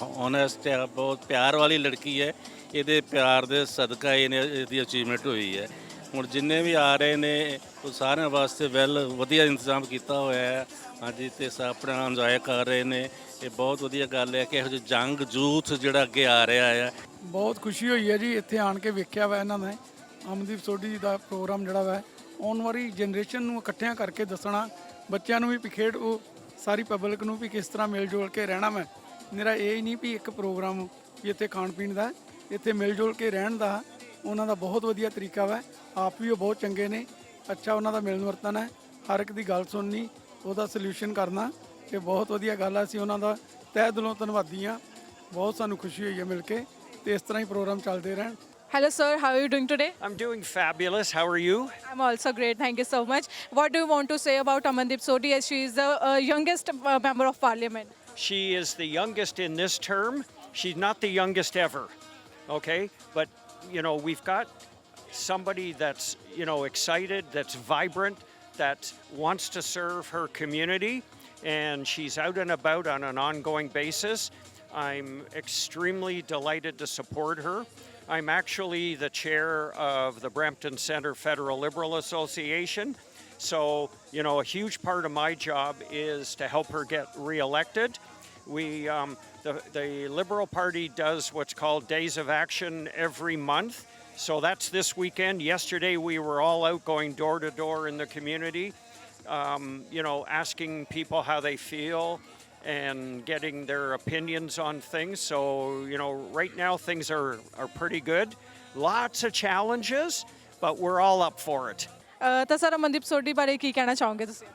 ਓਨੈਸਟ ਹੈ, ਬਹੁਤ ਪਿਆਰ ਵਾਲੀ ਲੜਕੀ ਹੈ। ਇਹਦੇ ਪਿਆਰ ਦੇ ਸਦਕਾ ਇਹਨੇ, ਇਹਦੀ ਅਚੀਵਮੈਂਟ ਹੋਈ ਹੈ। ਹੁਣ ਜਿੰਨੇ ਵੀ ਆ ਰਹੇ ਨੇ, ਉਹ ਸਾਰਿਆਂ ਵਾਸਤੇ ਵੈਲ ਵਧੀਆ ਇੰਤਜ਼ਾਮ ਕੀਤਾ ਹੋਇਆ ਹੈ। ਹਾਂਜੀ, ਤੇ ਆਪਣਾ ਇੰਜੋਏ ਕਰ ਰਹੇ ਨੇ। ਇਹ ਬਹੁਤ ਵਧੀਆ ਗੱਲ ਹੈ ਕਿ ਇਹੋ ਜਿਹੇ ਜੰਗ ਜੂਥ ਜਿਹੜਾ ਅੱਗੇ ਆ ਰਿਹਾ ਹੈ। ਬਹੁਤ ਖੁਸ਼ੀ ਹੋਈ ਹੈ ਜੀ, ਇੱਥੇ ਆਣ ਕੇ ਵੇਖਿਆ ਵਾ ਇਹਨਾਂ ਨੇ। ਅਮਨਦੀਪ ਸੋਢੀ ਜੀ ਦਾ ਪ੍ਰੋਗਰਾਮ ਜਿਹੜਾ ਵਾ ਆਉਣ ਵਾਲੀ ਜਨਰੇਸ਼ਨ ਨੂੰ ਇਕੱਠਿਆਂ ਕਰਕੇ ਦੱਸਣਾ ਬੱਚਿਆਂ ਨੂੰ ਵੀ ਵੀ ਖੇਡ, ਉਹ ਸਾਰੀ ਪਬਲਿਕ ਨੂੰ ਵੀ ਕਿਸ ਤਰ੍ਹਾਂ ਮਿਲ ਜੁਲ ਕੇ ਰਹਿਣਾ ਮੈਂ। ਮੇਰਾ ਇਹ ਹੀ ਨਹੀਂ ਵੀ ਇੱਕ ਪ੍ਰੋਗਰਾਮ ਵੀ ਇੱਥੇ ਖਾਣ ਪੀਣ ਦਾ ਇੱਥੇ ਮਿਲ ਜੁਲ ਕੇ ਰਹਿਣ ਦਾ ਉਹਨਾਂ ਦਾ ਬਹੁਤ ਵਧੀਆ ਤਰੀਕਾ ਵਾ। ਆਪ ਵੀ ਉਹ ਬਹੁਤ ਚੰਗੇ ਨੇ। ਅੱਛਾ ਉਹਨਾਂ ਦਾ ਮਿਲਣ ਵਰਤਨ ਹੈ। ਹਰ ਇੱਕ ਦੀ ਗੱਲ ਸੁਣਨੀ, ਉਹਦਾ ਸੋਲੂਸ਼ਨ ਕਰਨਾ ਇਹ ਬਹੁਤ ਵਧੀਆ ਗੱਲ ਆ। ਅਸੀਂ ਉਹਨਾਂ ਦਾ ਤਹਿ ਦਿਲੋਂ ਧੰਨਵਾਦੀ ਆ ਬਹੁਤ ਸਾਨੂੰ ਖੁਸ਼ੀ ਹੋਈ ਹੈ ਮਿਲ ਕੇ ਤੇ ਇਸ ਤਰ੍ਹਾਂ ਹੀ ਪ੍ਰੋਗਰਾਮ ਚੱਲਦੇ ਰਹਿਣ। Hello, sir. How are you doing today? I'm doing fabulous. How are you? I'm also great. Thank you so much. What do you want to say about Amandeep Sodhi as she is the uh, youngest uh, member of parliament? She is the youngest in this term. She's not the youngest ever. Okay? But, you know, we've got somebody that's, you know, excited, that's vibrant, that wants to serve her community, and she's out and about on an ongoing basis. I'm extremely delighted to support her. I'm actually the chair of the Brampton Center Federal Liberal Association. So, you know, a huge part of my job is to help her get reelected. We, um, the, the Liberal Party does what's called Days of Action every month. So that's this weekend. Yesterday we were all out going door to door in the community, um, you know, asking people how they feel and getting their opinions on things. So, you know, right now things are, are pretty good. Lots of challenges, but we're all up for it. Uh, ਤਾਂ sir Amandeep Sodhi ਬਾਰੇ ਕੀ ਕਹਿਣਾ ਚਾਹੋਗੇ ਤੁਸੀਂ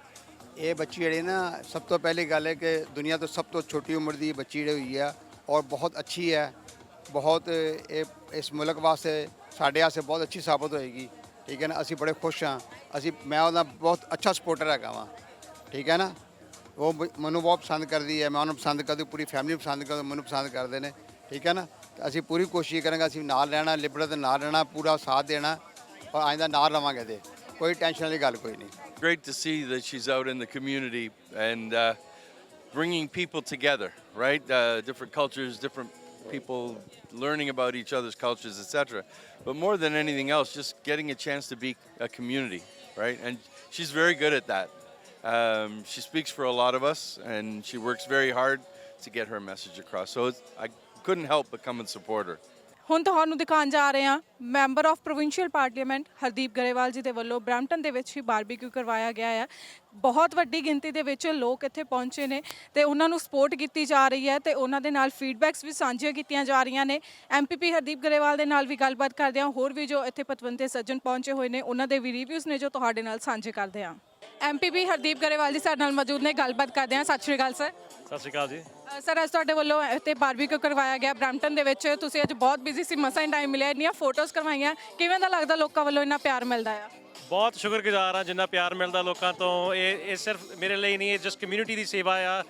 ਇਹ ਬੱਚੀ ਜਿਹੜੀ ਨਾ ਸਭ ਤੋਂ ਪਹਿਲੀ ਗੱਲ ਹੈ ਕਿ ਦੁਨੀਆ ਤੋਂ ਸਭ ਤੋਂ ਛੋਟੀ ਉਮਰ ਦੀ ਬੱਚੀ ਜਿਹੜੀ ਹੋਈ ਆ ਔਰ ਬਹੁਤ ਅੱਛੀ ਹੈ ਬਹੁਤ ਇਹ ਇਸ ਮੁਲਕ ਵਾਸਤੇ ਸਾਡੇ ਵਾਸਤੇ ਬਹੁਤ ਅੱਛੀ ਸਾਬਤ ਹੋਏਗੀ ਠੀਕ ਹੈ ਨਾ ਅਸੀਂ ਬੜੇ ਖੁਸ਼ ਹਾਂ ਅਸੀਂ ਮੈਂ ਉਹਦਾ ਬਹੁਤ ਅੱਛਾ ਸਪੋਰਟਰ ਹੈਗਾ ਵਾਂ ਠੀਕ ਹੈ ਨਾ ਉਹ ਮ- ਮੈਨੂੰ ਬਹੁਤ ਪਸੰਦ ਕਰਦੀ ਹੈ ਮੈਂ ਉਹਨੂੰ ਪਸੰਦ ਕਰਦੀ ਪੂਰੀ ਫੈਮਿਲੀ ਪਸੰਦ ਕਰਦੀ ਮੈਨੂੰ ਪਸੰਦ ਕਰਦੇ ਨੇ ਠੀਕ ਹੈ ਨਾ ਤੇ ਅਸੀਂ ਪੂਰੀ ਕੋਸ਼ਿਸ਼ ਕਰਾਂਗੇ ਅਸੀਂ ਨਾਲ ਰਹਿਣਾ ਲਿਬਰਲ ਦੇ ਨਾਲ ਰਹਿਣਾ ਪੂਰਾ ਸਾਥ ਦੇਣਾ ਔਰ ਆਇੰਦਾ ਨਾਲ ਰਵਾਂਗੇ ਤੇ ਕੋਈ ਟੈਨਸ਼ਨ ਵਾਲੀ ਗੱਲ ਕੋਈ ਨਹੀਂ great to see that she's out in the community and uh, bringing people together, right? Uh, different cultures, different people learning about each other's cultures, etc. But more than anything else, just getting a chance to be a community, right? And she's very good at that. Um, she speaks for a lot of us, and she works very hard to get her message across. So I couldn't help but come and support her. ਹੁਣ ਤੁਹਾਨੂੰ ਦਿਖਾਉਣ ਜਾ ਰਹੇ ਹਾਂ member of provincial Parliament Hardeep Grewal ji ਦੇ ਵੱਲੋਂ Brampton ਦੇ ਵਿੱਚ ਹੀ ਬਾਰਬੀਕਿਊ ਕਰਵਾਇਆ ਗਿਆ ਹੈ ਬਹੁਤ ਵੱਡੀ ਗਿਣਤੀ ਦੇ ਵਿੱਚ ਲੋਕ ਇੱਥੇ ਪਹੁੰਚੇ ਨੇ ਤੇ ਉਹਨਾਂ ਨੂੰ ਸਪੋਰਟ ਕੀਤੀ ਜਾ ਰਹੀ ਹੈ ਤੇ ਉਹਨਾਂ ਦੇ ਨਾਲ ਫੀਡਬੈਕਸ ਵੀ ਸਾਂਝੀਆਂ ਕੀਤੀਆਂ ਜਾ ਰਹੀਆਂ ਨੇ ਐਮਪੀਪੀ ਹਰਦੀਪ ਗਰੇਵਾਲ ਦੇ ਨਾਲ ਵੀ ਗੱਲਬਾਤ ਕਰਦੇ ਹਾਂ ਹੋਰ ਵੀ ਜੋ ਇੱਥੇ ਪਤਵੰਤੇ ਸੱਜਣ ਪਹੁੰਚੇ ਹੋਏ ਨੇ ਉਹਨਾਂ ਦੇ ਵੀ ਰਿਵਿਊਜ਼ ਨੇ ਜੋ ਤੁਹਾਡੇ ਨਾਲ ਸਾਂਝੇ ਕਰਦੇ ਹਾਂ ਐਮਪੀਪੀ ਹਰਦੀਪ ਗਰੇਵਾਲ ਜੀ ਸਾਡੇ ਨਾਲ ਮੌਜੂਦ ਨੇ ਗੱਲਬਾਤ ਕਰਦੇ ਹਾਂ। ਸਤਿ ਸ਼੍ਰੀ ਅਕਾਲ ਸਰ। ਸਤਿ ਸ਼੍ਰੀ ਅਕਾਲ ਜੀ। ਸਰ ਅੱਜ ਤੁਹਾਡੇ ਵੱਲੋਂ ਇੱਥੇ ਬਾਰਬੀਕਿਊ ਕਰਵਾਇਆ ਗਿਆ ਬ੍ਰੈਂਪਟਨ ਦੇ ਵਿੱਚ। ਤੁਸੀਂ ਅੱਜ ਬਹੁਤ ਬਿਜ਼ੀ ਸੀ ਮਸਾਂ ਹੀ ਟਾਈਮ ਮਿਲਿਆ ਇੰਨੀਆਂ ਫੋਟੋਜ਼ ਕਰਵਾਈਆਂ। ਕਿਵੇਂ ਦਾ ਲੱਗਦਾ ਲੋਕਾਂ ਵੱਲੋਂ ਇੰਨਾ ਪਿਆਰ ਮਿਲਦਾ ਆ? ਬਹੁਤ ਸ਼ੁਕਰਗੁਜ਼ਾਰ ਹਾਂ ਜਿੰਨਾ ਪਿਆਰ ਮਿਲਦਾ ਲੋਕਾਂ ਤੋਂ। ਇਹ ਇਹ ਸਿਰਫ ਮੇਰੇ ਲਈ ਨਹੀਂ ਇਹ ਜਸਟ ਕਮਿਊਨਿਟੀ ਦੀ ਸੇਵਾ ਆ।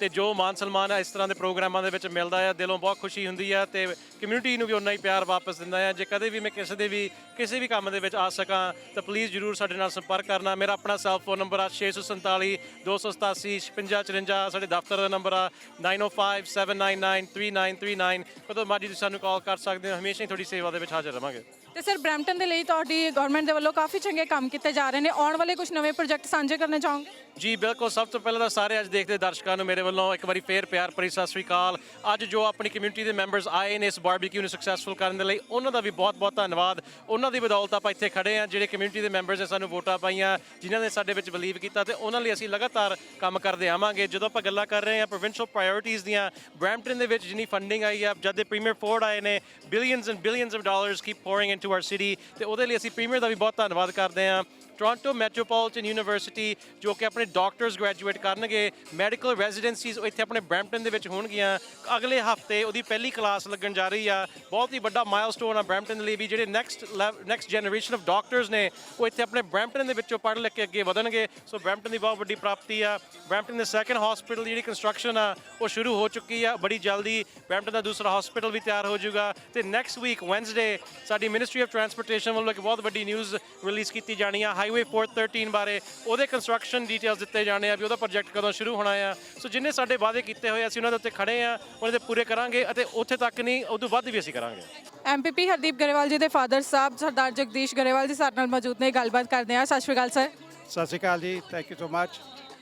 ਤੇ ਜੋ ਮਾਨ ਸਨਮਾਨ ਆ ਇਸ ਤਰ੍ਹਾਂ ਦੇ ਪ੍ਰੋਗਰਾਮਾਂ ਦੇ ਵਿੱਚ ਮਿਲਦਾ ਆ ਦਿਲੋਂ ਬਹੁਤ ਖੁਸ਼ੀ ਹੁੰਦੀ ਆ ਤੇ ਕਮਿਊਨਿਟੀ ਨੂੰ ਵੀ ਉਨਾ ਹੀ ਪਿਆਰ ਵਾਪਸ ਦਿੰਦਾ ਆ ਜੇ ਕਦੇ ਵੀ ਮੈਂ ਕਿਸੇ ਦੇ ਵੀ ਕਿਸੇ ਵੀ ਕੰਮ ਦੇ ਵਿੱਚ ਆ ਸਕਾਂ ਤਾਂ ਪਲੀਜ਼ ਜਰੂਰ ਸਾਡੇ ਨਾਲ ਸੰਪਰਕ ਕਰਨਾ ਮੇਰਾ ਆਪਣਾ ਸੈੱਲ ਫੋਨ ਨੰਬਰ ਆ 647 287 5654 ਸਾਡੇ ਦਫ਼ਤਰ ਦਾ ਨੰਬਰ ਆ 9057993939 ਕਦੋਂ ਮਰਜ਼ੀ ਤੁਸੀਂ ਸਾਨੂੰ ਕਾਲ ਕਰ ਸਕਦੇ ਹੋ ਹਮੇਸ਼ਾ ਹੀ ਤੁਹਾਡੀ ਸੇਵਾ ਦੇ ਵਿੱਚ ਹਾਜ਼ਰ ਰਵਾਂਗੇ ਤੇ ਸਰ ਬ੍ਰੈਂਪਟਨ ਦੇ ਲਈ ਤੁਹਾਡੀ ਗਵਰਨਮੈਂਟ ਦੇ ਵੱਲੋਂ ਕਾਫੀ ਚੰਗੇ ਕੰਮ ਕੀਤੇ ਜਾ ਰਹੇ ਨੇ ਆਉਣ ਵਾਲੇ ਕੁਝ ਨਵੇਂ ਪ੍ਰੋਜੈਕਟ ਸਾਂਝੇ ਕਰਨੇ ਚਾਹੋਗੇ ਜੀ, ਬਿਲਕੁਲ, ਸਭ ਤੋਂ ਪਹਿਲਾਂ ਤਾਂ ਸਾਰੇ ਅੱਜ ਦੇਖਦੇ ਦਰਸ਼ਕਾਂ ਨੂੰ ਮੇਰੇ ਵੱਲੋਂ ਇੱਕ ਵਾਰੀ ਫੇਰ ਪਿਆਰ ਭਰੀ ਸਤਿ ਸ੍ਰੀ ਅਕਾਲ। ਅੱਜ ਜੋ ਆਪਣੀ ਕਮਿਊਨਿਟੀ ਦੇ ਮੈਂਬਰਸ ਆਏ ਨੇ ਇਸ ਬਾਰਬੀਕਿਊ ਨੂੰ ਸਕਸੈਸਫੁਲ ਕਰਨ ਦੇ ਲਈ, ਉਹਨਾਂ ਦਾ ਵੀ ਬਹੁਤ-ਬਹੁਤ ਧੰਨਵਾਦ। ਉਹਨਾਂ ਦੀ ਬਦੌਲਤ ਆਪਾਂ ਇੱਥੇ ਖੜੇ ਆ ਜਿਹੜੇ ਕਮਿਊਨਿਟੀ ਦੇ ਮੈਂਬਰਸ ਨੇ ਸਾਨੂੰ ਵੋਟਾਂ ਪਾਈਆਂ, ਜਿਨ੍ਹਾਂ ਨੇ ਸਾਡੇ ਵਿੱਚ ਬਲੀਵ ਕੀਤਾ ਤੇ ਉਹਨਾਂ ਲਈ ਅਸੀਂ ਲਗਾਤਾਰ ਕੰਮ ਕਰਦੇ ਆਵਾਂਗੇ। ਜਦੋਂ ਆਪਾਂ ਗੱਲਾਂ ਕਰ ਰਹੇ ਹਾਂ ਪ੍ਰੋਵਿੰਸ਼ੀਅਲ ਪ੍ਰਾਇੋਰਟੀਜ਼ ਦੀਆਂ, ਬ੍ਰੈਂਪਟਨ ਦੇ ਵਿੱਚ ਜਿੰਨੀ ਫੰਡਿੰਗ ਆਈ ਆ, ਜਦ ਦੇ ਪ੍ਰੀਮੀਅਰ ਫੋਰਡ ਆਏ ਨੇ billions and billions of dollars keep pouring into our city ਤੇ ਉਹਦੇ ਲਈ ਅਸੀਂ ਪ੍ਰੀਮੀਅਰ ਦਾ ਵੀ ਬਹੁਤ ਧੰਨਵਾਦ ਕਰਦੇ ਹਾਂ। ਟੋਰਾਂਟੋ ਮੈਟਰੋਪੋਲੀਟਨ ਯੂਨੀਵਰਸਿਟੀ ਜੋ ਕਿ ਆਪਣੇ ਡਾਕਟਰਸ ਗ੍ਰੈਜੂਏਟ ਕਰਨਗੇ ਮੈਡੀਕਲ ਰੈਜ਼ੀਡੈਂਸੀਜ਼ ਇੱਥੇ ਆਪਣੇ ਬ੍ਰੈਂਪਟਨ ਦੇ ਵਿੱਚ ਹੋਣਗੀਆਂ। ਅਗਲੇ ਹਫ਼ਤੇ ਉਹਦੀ ਪਹਿਲੀ ਕਲਾਸ ਲੱਗਣ ਜਾ ਰਹੀ ਆ। ਬਹੁਤ ਹੀ ਵੱਡਾ ਮਾਈਲਸਟੋਨ ਆ ਬ੍ਰੈਂਪਟਨ ਲਈ ਵੀ, ਜਿਹੜੇ next next generation of doctors ਨੇ, ਉਹ ਇੱਥੇ ਆਪਣੇ ਬ੍ਰੈਂਪਟਨ ਦੇ ਵਿੱਚੋਂ ਪੜ੍ਹ ਲਿਖ ਕੇ ਅੱਗੇ ਵਧਣਗੇ। ਸੋ ਬ੍ਰੈਂਪਟਨ ਦੀ ਬਹੁਤ ਵੱਡੀ ਪ੍ਰਾਪਤੀ ਆ। ਬ੍ਰੈਂਪਟਨ ਦੇ ਸੈਕੰਡ ਹਸਪੀਟਲ ਦੀ ਜਿਹੜੀ ਕੰਸਟਰਕਸ਼ਨ ਆ, ਉਹ ਸ਼ੁਰੂ ਹੋ ਚੁੱਕੀ ਆ ਬੜੀ ਜਲਦੀ। ਬ੍ਰੈਂਪਟਨ ਦਾ ਦੂਸਰਾ ਹਸਪੀਟਲ ਵੀ ਤਿਆਰ ਹੋ ਜਾਊਗਾ। ਤੇ ਨੈਕਸਟ ਵੀਕ ਵੈਨਸਡੇ ਸਾਡੀ ਮਿਨਿਸਟਰੀ ਆਫ ਟਰਾਂਸਪੋਰਟੇਸ਼ਨ ਵੱਲੋਂ ਇੱਕ ਬਹੁਤ ਵੱਡੀ ਨਿਊਜ਼ ਰਿਲੀਜ਼ ਕੀਤੀ ਜਾਣੀ ਆ। ਹਾਈਵੇ 413 ਬਾਰੇ ਉਹਦੇ ਕੰਸਟਰਕਸ਼ਨ ਡਿਟੇਲਸ ਦਿੱਤੇ ਜਾਣੇ ਆ ਵੀ ਉਹਦਾ ਪ੍ਰੋਜੈਕਟ ਕਦੋਂ ਸ਼ੁਰੂ ਹੋਣਾ ਆ। ਸੋ ਜਿੰਨੇ ਸਾਡੇ ਵਾਅਦੇ ਕੀਤੇ ਹੋਏ ਅਸੀਂ ਉਹਨਾਂ ਦੇ ਉੱਤੇ ਖੜੇ ਆ ਉਹਨਾਂ ਦੇ ਪੂਰੇ ਕਰਾਂਗੇ ਅਤੇ ਉੱਥੇ ਤੱਕ ਨਹੀਂ ਉਦੋਂ ਵੱਧ ਵੀ ਅਸੀਂ ਕਰਾਂਗੇ। ਐਮਪੀਪੀ ਹਰਦੀਪ ਗਰੇਵਾਲ ਜੀ ਦੇ ਫਾਦਰ ਸਾਹਿਬ ਸਰਦਾਰ ਜਗਦੀਸ਼ ਗਰੇਵਾਲ ਜੀ ਸਾਡੇ ਨਾਲ ਮੌਜੂਦ ਨੇ ਗੱਲਬਾਤ ਕਰਦੇ ਆ ਸਤਿ ਸ਼੍ਰੀ ਅਕਾਲ ਸਰ। ਸਤਿ ਸ਼੍ਰੀ ਅਕਾਲ ਜੀ ਥੈਂਕ ਯੂ ਸੋ ਮੱਚ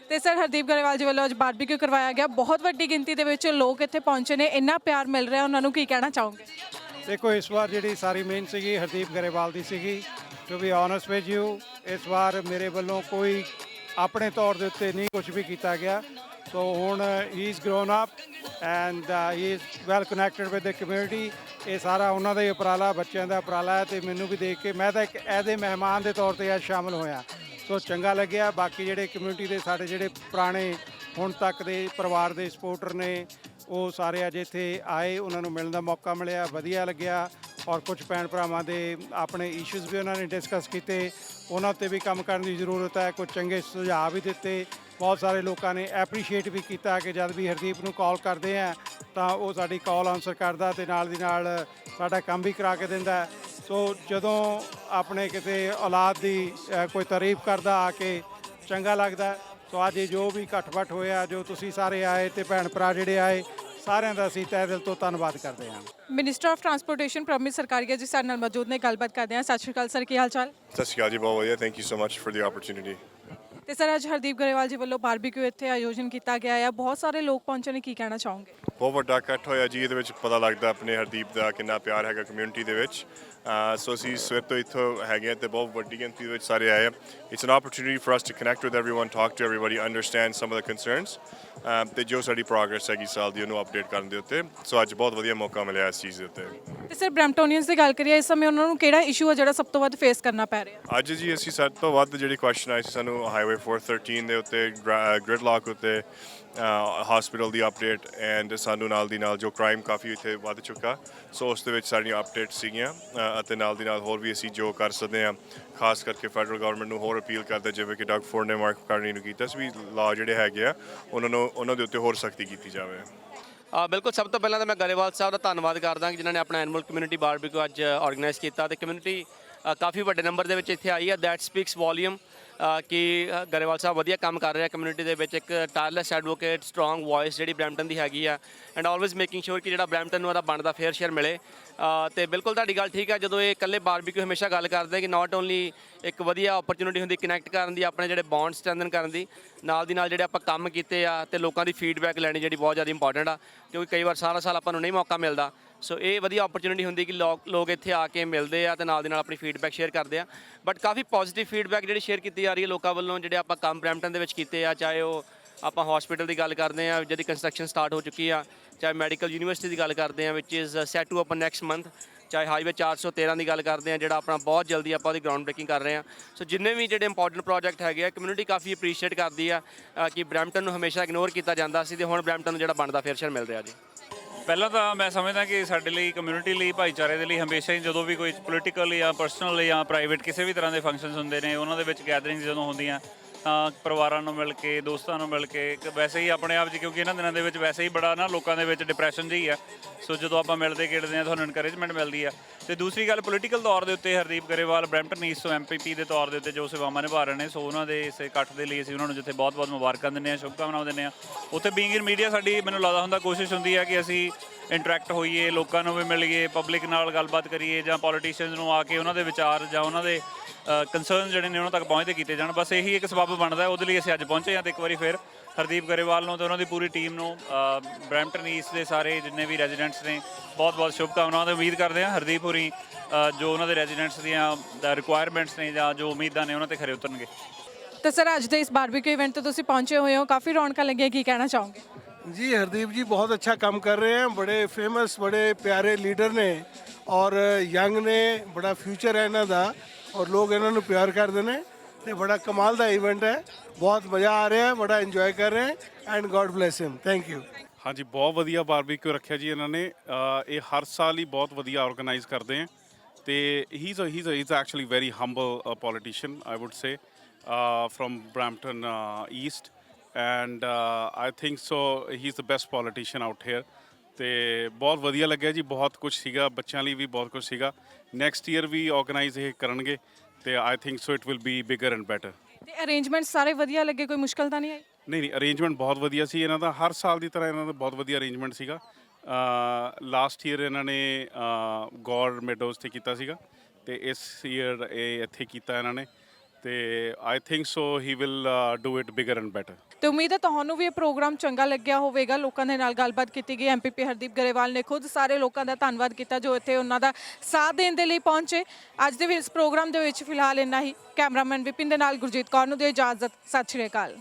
ਤੇ ਸਰ ਹਰਦੀਪ ਗਰੇਵਾਲ ਜੀ ਵੱਲੋਂ ਅੱਜ ਬਾਰਬੀਕਿਊ ਕਰਵਾਇਆ ਗਿਆ। ਬਹੁਤ ਵੱਡੀ ਗਿਣਤੀ ਦੇ ਵਿੱਚ ਲੋਕ ਇੱਥੇ ਪਹੁੰਚੇ ਨੇ। ਇੰਨਾ ਪਿਆਰ ਮਿਲ ਰਿਹਾ ਉਹਨਾਂ ਨੂੰ ਕੀ ਕਹਿਣਾ ਚਾਹੋਗੇ? ਦੇਖੋ ਇਸ ਵਾਰ ਜਿਹੜੀ ਸਾਰੀ ਮਿਹਨਤ ਸੀਗੀ ਹਰਦੀਪ ਗਰੇਵਾਲ ਦੀ ਸੀਗੀ। To be honest with you ਇਸ ਵਾਰ ਮੇਰੇ ਵੱਲੋਂ ਕੋਈ ਆਪਣੇ ਤੌਰ ਦੇ ਉੱਤੇ ਨਹੀਂ ਕੁਝ ਵੀ ਕੀਤਾ ਗਿਆ। ਸੋ ਹੁਣ he is grown up and he is well connected with the community ਇਹ ਸਾਰਾ ਉਹਨਾਂ ਦਾ ਹੀ ਉਪਰਾਲਾ, ਬੱਚਿਆਂ ਦਾ ਉਪਰਾਲਾ ਹੈ ਤੇ ਮੈਨੂੰ ਵੀ ਦੇਖ ਕੇ ਮੈਂ ਤਾਂ ਇੱਕ ਐਦੇ ਮਹਿਮਾਨ ਦੇ ਤੌਰ ਤੇ ਅੱਜ ਸ਼ਾਮਲ ਹੋਇਆ। ਸੋ ਚੰਗਾ ਲੱਗਿਆ, ਬਾਕੀ ਜਿਹੜੇ ਕਮਿਊਨਿਟੀ ਦੇ ਸਾਡੇ ਜਿਹੜੇ ਪੁਰਾਣੇ ਹੁਣ ਤੱਕ ਦੇ ਪਰਿਵਾਰ ਦੇ ਸਪੋਰਟਰ ਨੇ, ਉਹ ਸਾਰੇ ਅੱਜ ਇੱਥੇ ਆਏ, ਉਹਨਾਂ ਨੂੰ ਮਿਲਣ ਦਾ ਮੌਕਾ ਮਿਲਿਆ, ਵਧੀਆ ਲੱਗਿਆ। ਔਰ ਕੁਝ ਭੈਣ ਭਰਾਵਾਂ ਦੇ ਆਪਣੇ ਇਸ਼ੂਜ਼ ਵੀ ਉਹਨਾਂ ਨੇ ਡਿਸਕਸ ਕੀਤੇ। ਉਹਨਾਂ 'ਤੇ ਵੀ ਕੰਮ ਕਰਨ ਦੀ ਜ਼ਰੂਰਤ ਹੈ, ਕੁਝ ਚੰਗੇ ਸੁਝਾਅ ਵੀ ਦਿੱਤੇ। ਬਹੁਤ ਸਾਰੇ ਲੋਕਾਂ ਨੇ ਐਪਰੀਸ਼ੀਏਟ ਵੀ ਕੀਤਾ ਕਿ ਜਦ ਵੀ ਹਰਦੀਪ ਨੂੰ ਕਾਲ ਕਰਦੇ ਆ, ਤਾਂ ਉਹ ਸਾਡੀ ਕਾਲ ਆਨਸਰ ਕਰਦਾ ਤੇ ਨਾਲ ਦੀ ਨਾਲ ਸਾਡਾ ਕੰਮ ਵੀ ਕਰਾ ਕੇ ਦਿੰਦਾ ਸੋ ਜਦੋਂ ਆਪਣੇ ਕਿਸੇ ਔਲਾਦ ਦੀ ਕੋਈ ਤਾਰੀਫ ਕਰਦਾ ਆ ਕੇ ਚੰਗਾ ਲੱਗਦਾ। ਸੋ ਅੱਜ ਜੋ ਵੀ ਇਕੱਠ-ਬੱਠ ਹੋਇਆ, ਜੋ ਤੁਸੀਂ ਸਾਰੇ ਆਏ ਤੇ ਭੈਣ ਭਰਾ ਜਿਹੜੇ ਆਏ ਸਾਰਿਆਂ ਦਾ ਅਸੀਂ ਤਹਿ ਦਿਲ ਤੋਂ ਧੰਨਵਾਦ ਕਰਦੇ ਹਾਂ। Minister of transportation Pramit Sarkaria ji ਸਾਡੇ ਨਾਲ ਮੌਜੂਦ ਨੇ। ਗੱਲਬਾਤ ਕਰਦੇ ਆ ਸਤਿ ਸ਼੍ਰੀ ਅਕਾਲ ਸਰ ਕੀ ਹਾਲ ਚਾਲ? ਸਤਿ ਸ਼੍ਰੀ ਅਕਾਲ ਜੀ ਬਹੁਤ ਵਧੀਆ। Thank you so much for the opportunity ਤੇ ਸਰ ਅੱਜ ਹਰਦੀਪ ਗਰੇਵਾਲ ਜੀ ਵੱਲੋਂ ਬਾਰਬੀਕਿਊ ਇੱਥੇ ਆਯੋਜਨ ਕੀਤਾ ਗਿਆ ਹੈ ਬਹੁਤ ਸਾਰੇ ਲੋਕ ਪਹੁੰਚੇ ਨੇ ਕੀ ਕਹਿਣਾ ਚਾਹੋਗੇ? ਬਹੁਤ ਵੱਡਾ ਇਕੱਠ ਹੋਇਆ ਜੀ ਇਹਦੇ ਵਿੱਚ ਪਤਾ ਲੱਗਦਾ ਆਪਣੇ ਹਰਦੀਪ ਦਾ ਕਿੰਨਾ ਪਿਆਰ ਹੈਗਾ ਕਮਿਊਨਿਟੀ ਦੇ ਵਿੱਚ। ਸੋ ਅਸੀਂ ਸਵੇਰ ਤੋਂ ਇੱਥੋਂ ਹੈਗੇ ਤੇ ਬਹੁਤ ਵੱਡੀ ਗਿਣਤੀ ਦੇ ਵਿੱਚ ਸਾਰੇ ਆਏ it's an for us to connect with everyone talk to everybody understand some of the concerns uh ਤੇ ਜੋ ਸਾਡੀ ਪ੍ਰੋਗਰੈਸ ਹੈਗੀ ਸਾਲ ਦੀ ਉਹਨੂੰ ਅਪਡੇਟ ਕਰਨ ਦੇ ਉੱਤੇ। ਸੋ ਅੱਜ ਬਹੁਤ ਵਧੀਆ ਮੌਕਾ ਮਿਲਿਆ ਇਸ ਚੀਜ਼ ਦੇ ਉੱਤੇ। ਤੇ ਸਰ ਬ੍ਰੈਂਪਟੋਨੀਅਨਸ ਦੀ ਗੱਲ ਕਰੀਏ ਇਸ ਸਮੇਂ ਉਹਨਾਂ ਨੂੰ ਕਿਹੜਾ ਇਸ਼ੂ ਹੈ ਜਿਹੜਾ ਸਭ ਤੋਂ ਵੱਧ ਫੇਸ ਕਰਨਾ ਪੈ ਰਿਹਾ? ਅੱਜ ਜੀ ਅਸੀਂ ਸਭ ਤੋਂ ਵੱਧ ਜਿਹੜੀ ਕੁਐਸਚਨ ਆਈ ਸੀ ਸਾਨੂੰ ਹਾਈਵੇ 413 ਦੇ ਉੱਤੇ ਗ੍ਰਿਡ ਲਾਕ ਉੱਤੇ ਹਸਪੀਟਲ ਦੀ ਅਪਡੇਟ ਐਂਡ ਸਾਨੂੰ ਨਾਲ ਦੀ ਨਾਲ ਜੋ ਕ੍ਰਾਈਮ ਕਾਫੀ ਇੱਥੇ ਵੱਧ ਚੁੱਕਾ। ਸੋ ਉਸ ਦੇ ਵਿੱਚ ਸਾਰੀਆਂ ਅਪਡੇਟ ਸੀਗੀਆਂ ਅਤੇ ਨਾਲ ਦੀ ਨਾਲ ਹੋਰ ਵੀ ਅਸੀਂ ਜੋ ਕਰ ਸਕਦੇ ਹਾਂ, ਖਾਸ ਕਰਕੇ ਫੈਡਰਲ ਗਵਰਨਮੈਂਟ ਨੂੰ ਹੋਰ ਅਪੀਲ ਕਰਦੇ ਜਿਵੇਂ ਕਿ ਡਾਕ ਫੋਰਡ ਨੇ ਮਾਰਕ ਕਰਨੀ ਨੂੰ ਕੀਤਾ ਸੀ ਵੀ ਲਾ ਜਿਹੜੇ ਹੈਗੇ ਆ, ਉਹਨਾਂ ਨੂੰ, ਉਹਨਾਂ ਦੇ ਉੱਤੇ ਹੋਰ ਸਖਤੀ ਕੀਤੀ ਜਾਵੇ। ਆ ਬਿਲਕੁਲ, ਸਭ ਤੋਂ ਪਹਿਲਾਂ ਤਾਂ ਮੈਂ ਗਰੇਵਾਲ ਸਾਹਿਬ ਦਾ ਧੰਨਵਾਦ ਕਰਦਾ ਕਿ ਜਿਨ੍ਹਾਂ ਨੇ ਆਪਣਾ ਐਨੂਅਲ ਕਮਿਊਨਿਟੀ ਬਾਰਬੀਕਿਊ ਅੱਜ ਆਰਗੇਨਾਈਜ਼ ਕੀਤਾ, ਤੇ ਕਮਿਊਨਿਟੀ ਕਾਫੀ ਵੱਡੇ ਨੰਬਰ ਦੇ ਵਿੱਚ ਇੱਥੇ ਆਈ ਹੈ ਦੈਟ ਸਪੀਕਸ ਵੋਲੀਅਮ ਕਿ ਗਰੇਵਾਲ ਸਾਹਿਬ ਵਧੀਆ ਕੰਮ ਕਰ ਰਿਹਾ ਕਮਿਊਨਿਟੀ ਦੇ ਵਿੱਚ, ਇੱਕ ਟਾਇਰਲੈਸ ਐਡਵੋਕੇਟ ਸਟਰੋਂਗ ਵੌਇਸ ਜਿਹੜੀ ਬ੍ਰੈਂਪਟਨ ਦੀ ਹੈਗੀ ਆ ਐਂਡ ਆਲਵੇਸ ਮੇਕਿੰਗ ਸ਼ੋਰ ਕਿ ਜਿਹੜਾ ਬ੍ਰੈਂਪਟਨ ਨੂੰ ਉਹਦਾ ਬਣਦਾ ਫੇਅਰ ਸ਼ੇਅਰ ਮਿਲੇ। ਤੇ ਬਿਲਕੁਲ ਤੁਹਾਡੀ ਗੱਲ ਠੀਕ ਆ, ਜਦੋਂ ਇਹ ਇਕੱਲੇ ਬਾਰਬੀਕਿਊ ਹਮੇਸ਼ਾ ਗੱਲ ਕਰਦੇ ਕਿ ਨਾਟ ਓਨਲੀ ਇੱਕ ਵਧੀਆ ਓਪਰਚ्युनिटी ਹੁੰਦੀ ਕਨੈਕਟ ਕਰਨ ਦੀ, ਆਪਣੇ ਜਿਹੜੇ ਬੌਂਡ ਸਟ੍ਰੈਂਥਨ ਕਰਨ ਦੀ, ਨਾਲ ਦੀ ਨਾਲ ਜਿਹੜੇ ਆਪਾਂ ਕੰਮ ਕੀਤੇ ਆ ਤੇ ਲੋਕਾਂ ਦੀ ਫੀਡਬੈਕ ਲੈਣੀ ਜਿਹੜੀ ਬਹੁਤ ਜ਼ਿਆਦਾ ਇੰਪੋਰਟੈਂਟ ਆ, ਕਿਉਂਕਿ ਕਈ ਵਾਰ ਸਾਰਾ ਸਾਲ ਆਪਾਂ ਨੂੰ ਨਹੀਂ ਮੌਕਾ ਮਿਲਦਾ। ਸੋ ਇਹ ਵਧੀਆ ਓਪਰਚੁਨਿਟੀ ਹੁੰਦੀ ਕਿ ਲੋਕ ਲੋਕ ਇੱਥੇ ਆ ਕੇ ਮਿਲਦੇ ਆ ਤੇ ਨਾਲ ਦੇ ਨਾਲ ਆਪਣੀ ਫੀਡਬੈਕ ਸ਼ੇਅਰ ਕਰਦੇ ਆ। ਬਟ ਕਾਫੀ ਪੋਜ਼ਿਟਿਵ ਫੀਡਬੈਕ ਜਿਹੜੀ ਸ਼ੇਅਰ ਕੀਤੀ ਜਾ ਰਹੀ ਹੈ ਲੋਕਾਂ ਵੱਲੋਂ, ਜਿਹੜੇ ਆਪਾਂ ਕੰਮ ਬ੍ਰੈਂਪਟਨ ਦੇ ਵਿੱਚ ਕੀਤੇ ਆ, ਚਾਹੇ ਉਹ ਆਪਾਂ ਹਸਪੀਟਲ ਦੀ ਗੱਲ ਕਰਦੇ ਆ, ਜਿਹਦੀ ਕੰਸਟਰਕਸ਼ਨ ਸਟਾਰਟ ਹੋ ਚੁੱਕੀ ਆ, ਚਾਹੇ ਮੈਡੀਕਲ ਯੂਨੀਵਰਸਿਟੀ ਦੀ ਗੱਲ ਕਰਦੇ ਆ ਵਿੱਚ is set to open next month ਚਾਹੇ ਹਾਈਵੇ 413 ਦੀ ਗੱਲ ਕਰਦੇ ਆ, ਜਿਹੜਾ ਆਪਣਾ ਬਹੁਤ ਜਲਦੀ ਆਪਾਂ ਉਹਦੀ ਗਰਾਊਂਡ ਬ੍ਰੇਕਿੰਗ ਕਰ ਰਹੇ ਆ। ਸੋ ਜਿੰਨੇ ਵੀ ਜਿਹੜੇ ਇੰਪੋਰਟੈਂਟ ਪ੍ਰੋਜੈਕਟ ਹੈਗੇ ਆ ਕਮਿਊਨਿਟੀ ਕਾਫੀ ਅਪਰੀਸ਼ੀਏਟ ਕਰਦੀ ਆ ਕਿ ਬ੍ਰੈਂਪਟਨ ਨੂੰ ਹਮੇਸ਼ਾ ਇਗਨੋਰ ਕੀਤਾ ਜਾਂਦਾ ਸੀ ਤੇ ਹੁਣ ਬ੍ਰੈਂਪਟਨ ਨੂੰ ਜਿਹੜਾ ਬਣਦਾ ਫੇਰ ਸ਼ੇਅਰ ਮਿਲ ਰਿਹਾ ਜੀ। ਪਹਿਲਾਂ ਤਾਂ ਮੈਂ ਸਮਝਦਾ ਕਿ ਸਾਡੇ ਲਈ ਕਮਿਊਨਿਟੀ ਲਈ, ਭਾਈਚਾਰੇ ਦੇ ਲਈ ਹਮੇਸ਼ਾ ਹੀ ਜਦੋਂ ਵੀ ਕੋਈ ਪੋਲੀਟੀਕਲ ਜਾਂ ਪਰਸਨਲ ਜਾਂ ਪ੍ਰਾਈਵੇਟ ਕਿਸੇ ਵੀ ਤਰ੍ਹਾਂ ਦੇ ਫੰਕਸ਼ਨਸ ਹੁੰਦੇ ਨੇ, ਉਹਨਾਂ ਦੇ ਵਿੱਚ ਗੈਦਰਿੰਗਸ ਜਦੋਂ ਹੁੰਦੀਆਂ ਤਾਂ ਪਰਿਵਾਰਾਂ ਨੂੰ ਮਿਲ ਕੇ, ਦੋਸਤਾਂ ਨੂੰ ਮਿਲ ਕੇ, ਇੱਕ ਵੈਸੇ ਹੀ ਆਪਣੇ ਆਪ 'ਚ ਕਿਉਂਕਿ ਇਹਨਾਂ ਦਿਨਾਂ ਦੇ ਵਿੱਚ ਵੈਸੇ ਹੀ ਬੜਾ ਨਾ ਲੋਕਾਂ ਦੇ ਵਿੱਚ ਡਿਪਰੈਸ਼ਨ ਜਿਹੀ ਆ। ਸੋ ਜਦੋਂ ਆਪਾਂ ਮਿਲਦੇ ਖੇਡਦੇ ਆ ਤੁਹਾਨੂੰ ਇਨਕਰੇਜਮੈਂਟ ਮਿਲਦੀ ਆ। ਤੇ ਦੂਸਰੀ ਗੱਲ ਪੋਲੀਟੀਕਲ ਤੌਰ ਦੇ ਉੱਤੇ ਹਰਦੀਪ ਗਰੇਵਾਲ ਬ੍ਰੈਂਪਟਨ ਈਸਟ ਤੋਂ ਐਮਪੀਪੀ ਦੇ ਤੌਰ ਦੇ ਉੱਤੇ ਜੋ ਸੇਵਾਵਾਂ ਨਿਭਾ ਰਹੇ ਨੇ, ਸੋ ਉਹਨਾਂ ਦੇ ਇਸ ਇਕੱਠ ਦੇ ਲਈ ਅਸੀਂ ਉਹਨਾਂ ਨੂੰ ਜਿੱਥੇ ਬਹੁਤ-ਬਹੁਤ ਮੁਬਾਰਕਾਂ ਦਿੰਦੇ ਆ ਸ਼ੁਭਕਾਮਨਾਵਾਂ ਦਿੰਦੇ ਆ ਉੱਥੇ ਬੀਇੰਗ ਇਨ ਮੀਡੀਆ ਸਾਡੀ, ਮੈਨੂੰ ਲੱਗਦਾ ਹੁੰਦਾ ਕੋਸ਼ਿਸ਼ ਹੁੰਦੀ ਹੈ ਕਿ ਅਸੀਂ ਇੰਟਰੈਕਟ ਹੋਈਏ ਲੋਕਾਂ ਨੂੰ ਵੀ ਮਿਲੀਏ ਪਬਲਿਕ ਨਾਲ ਗੱਲਬਾਤ ਕਰੀਏ ਜਾਂ ਪੋਲੀਟੀਸ਼ੀਅਨਸ ਨੂੰ ਆ ਕੇ ਉਹਨਾਂ ਦੇ ਵਿਚਾਰ ਜਾਂ ਉਹਨਾਂ ਦੇ ਕੰਸਰਨ ਜਿਹੜੇ ਨੇ ਉਹਨਾਂ ਤੱਕ ਪਹੁੰਚਦੇ ਕੀਤੇ ਜਾਣ। ਬਸ ਇਹੀ ਇੱਕ ਸਬਬ ਬਣਦਾ ਉਹਦੇ ਲਈ ਅਸੀਂ ਅੱਜ ਪਹੁੰਚੇ ਹਾਂ ਤੇ ਇੱਕ ਵਾਰੀ ਫਿਰ ਹਰਦੀਪ ਗਰੇਵਾਲ ਨੂੰ ਤੇ ਉਹਨਾਂ ਦੀ ਪੂਰੀ ਟੀਮ ਨੂੰ ਅ, ਬਰੈਂਪਟਨ ਈਸਟ ਦੇ ਸਾਰੇ ਜਿੰਨੇ ਵੀ ਰੈਜ਼ੀਡੈਂਟਸ ਨੇ ਬਹੁਤ-ਬਹੁਤ ਸ਼ੁਭਕਾਮਨਾਵਾਂ ਤੇ ਉਮੀਦ ਕਰਦੇ ਹਾਂ ਹਰਦੀਪ ਹੋਰੀ ਜੋ ਉਹਨਾਂ ਦੇ ਰੈਜ਼ੀਡੈਂਟਸ ਦੀਆਂ ਰਿਕੁਆਇਰਮੈਂਟਸ ਨੇ ਜਾਂ ਜੋ ਉਮੀਦਾਂ ਨੇ ਉਹਨਾਂ ਤੇ ਖਰੇ ਉਤਰਨਗੇ। ਤਾਂ ਸਰ ਅੱਜ ਦੇ ਇਸ ਬਾਰਬੀਕਿਊ ਇਵੈਂਟ ਤੇ ਤੁਸੀਂ ਪਹੁੰਚੇ ਹੋਏ ਹੋ ਕਾਫੀ ਰੌਣਕਾਂ ਲੱਗੀਆਂ ਕੀ ਕਹਿਣਾ ਚਾਹੋਗੇ? जी हरदीप जी बहुत अच्छा काम कर रहे हैं बड़े फेमस बड़े प्यारे लीडर ने और यंग ने बड़ा फ्यूचर है ਇਹਨਾਂ ਦਾ ਔਰ ਲੋਕ ਇਹਨਾਂ ਨੂੰ ਪਿਆਰ ਕਰਦੇ ਨੇ ਤੇ ਬੜਾ ਕਮਾਲ ਦਾ ਇਵੈਂਟ ਹੈ ਬਹੁਤ ਮਜ਼ਾ ਆ ਰਿਹਾ ਹੈ ਬੜਾ ਇੰਜੋਏ ਕਰ ਰਹੇ ਹੈ and God bless him thank you ਹਾਂਜੀ ਬਹੁਤ ਵਧੀਆ ਬਾਰਬੀਕਿਊ ਰੱਖਿਆ ਜੀ ਇਹਨਾਂ ਨੇ ਅ, ਇਹ ਹਰ ਸਾਲ ਹੀ ਬਹੁਤ ਵਧੀਆ ਆਰਗੇਨਾਈਜ਼ ਕਰਦੇ ਆ ਤੇ he is he is actually very humble politician I would say from Brampton East and I think so he is the best politician out here ਤੇ ਬਹੁਤ ਵਧੀਆ ਲੱਗਿਆ ਜੀ ਬਹੁਤ ਕੁਝ ਸੀਗਾ ਬੱਚਿਆਂ ਲਈ ਵੀ ਬਹੁਤ ਕੁਝ ਸੀਗਾ ਨੈਕਸਟ ਈਅਰ ਵੀ ਆਰਗੇਨਾਈਜ਼ ਇਹ ਕਰਨਗੇ ਤੇ I think so it will be bigger and better ਤੇ ਅਰੇਂਜਮੈਂਟਸ ਸਾਰੇ ਵਧੀਆ ਲੱਗੇ ਕੋਈ ਮੁਸ਼ਕਲ ਤਾਂ ਨਹੀਂ ਆਈ ਨਹੀਂ ਨਹੀਂ ਅਰੇਂਜਮੈਂਟ ਬਹੁਤ ਵਧੀਆ ਸੀ ਇਹਨਾਂ ਦਾ ਹਰ ਸਾਲ ਦੀ ਤਰ੍ਹਾਂ ਇਹਨਾਂ ਦਾ ਬਹੁਤ ਵਧੀਆ ਅਰੇਂਜਮੈਂਟ ਸੀਗਾ ਲਾਸਟ ਈਅਰ ਇਹਨਾਂ ਨੇ ਗੌਰ ਮੈਡੋਜ਼ ਤੇ ਕੀਤਾ ਸੀਗਾ ਤੇ ਇਸ ਈਅਰ ਇਹ ਇੱਥੇ ਕੀਤਾ ਇਹਨਾਂ ਨੇ ਤੇ I think so he will do it bigger and better ਤੇ ਉਮੀਦ ਹੈ ਤੁਹਾਨੂੰ ਵੀ ਇਹ ਪ੍ਰੋਗਰਾਮ ਚੰਗਾ ਲੱਗਿਆ ਹੋਵੇਗਾ। ਲੋਕਾਂ ਦੇ ਨਾਲ ਗੱਲਬਾਤ ਕੀਤੀ ਗਈ। ਐਮਪੀਪੀ ਹਰਦੀਪ ਗਰੇਵਾਲ ਨੇ ਖੁਦ ਸਾਰੇ ਲੋਕਾਂ ਦਾ ਧੰਨਵਾਦ ਕੀਤਾ ਜੋ ਇੱਥੇ ਉਹਨਾਂ ਦਾ ਸਾਥ ਦੇਣ ਦੇ ਲਈ ਪਹੁੰਚੇ। ਅੱਜ ਦੇ ਵੀ ਇਸ ਪ੍ਰੋਗਰਾਮ ਦੇ ਵਿੱਚ ਫਿਲਹਾਲ ਇੰਨਾ ਹੀ। ਕੈਮਰਾਮੈਨ ਵਿਪਿਨ ਦੇ ਨਾਲ ਗੁਰਜੀਤ ਕੌਰ ਨੂੰ ਦੇ ਇਜਾਜ਼ਤ। ਸਤਿ ਸ਼੍ਰੀ ਅਕਾਲ।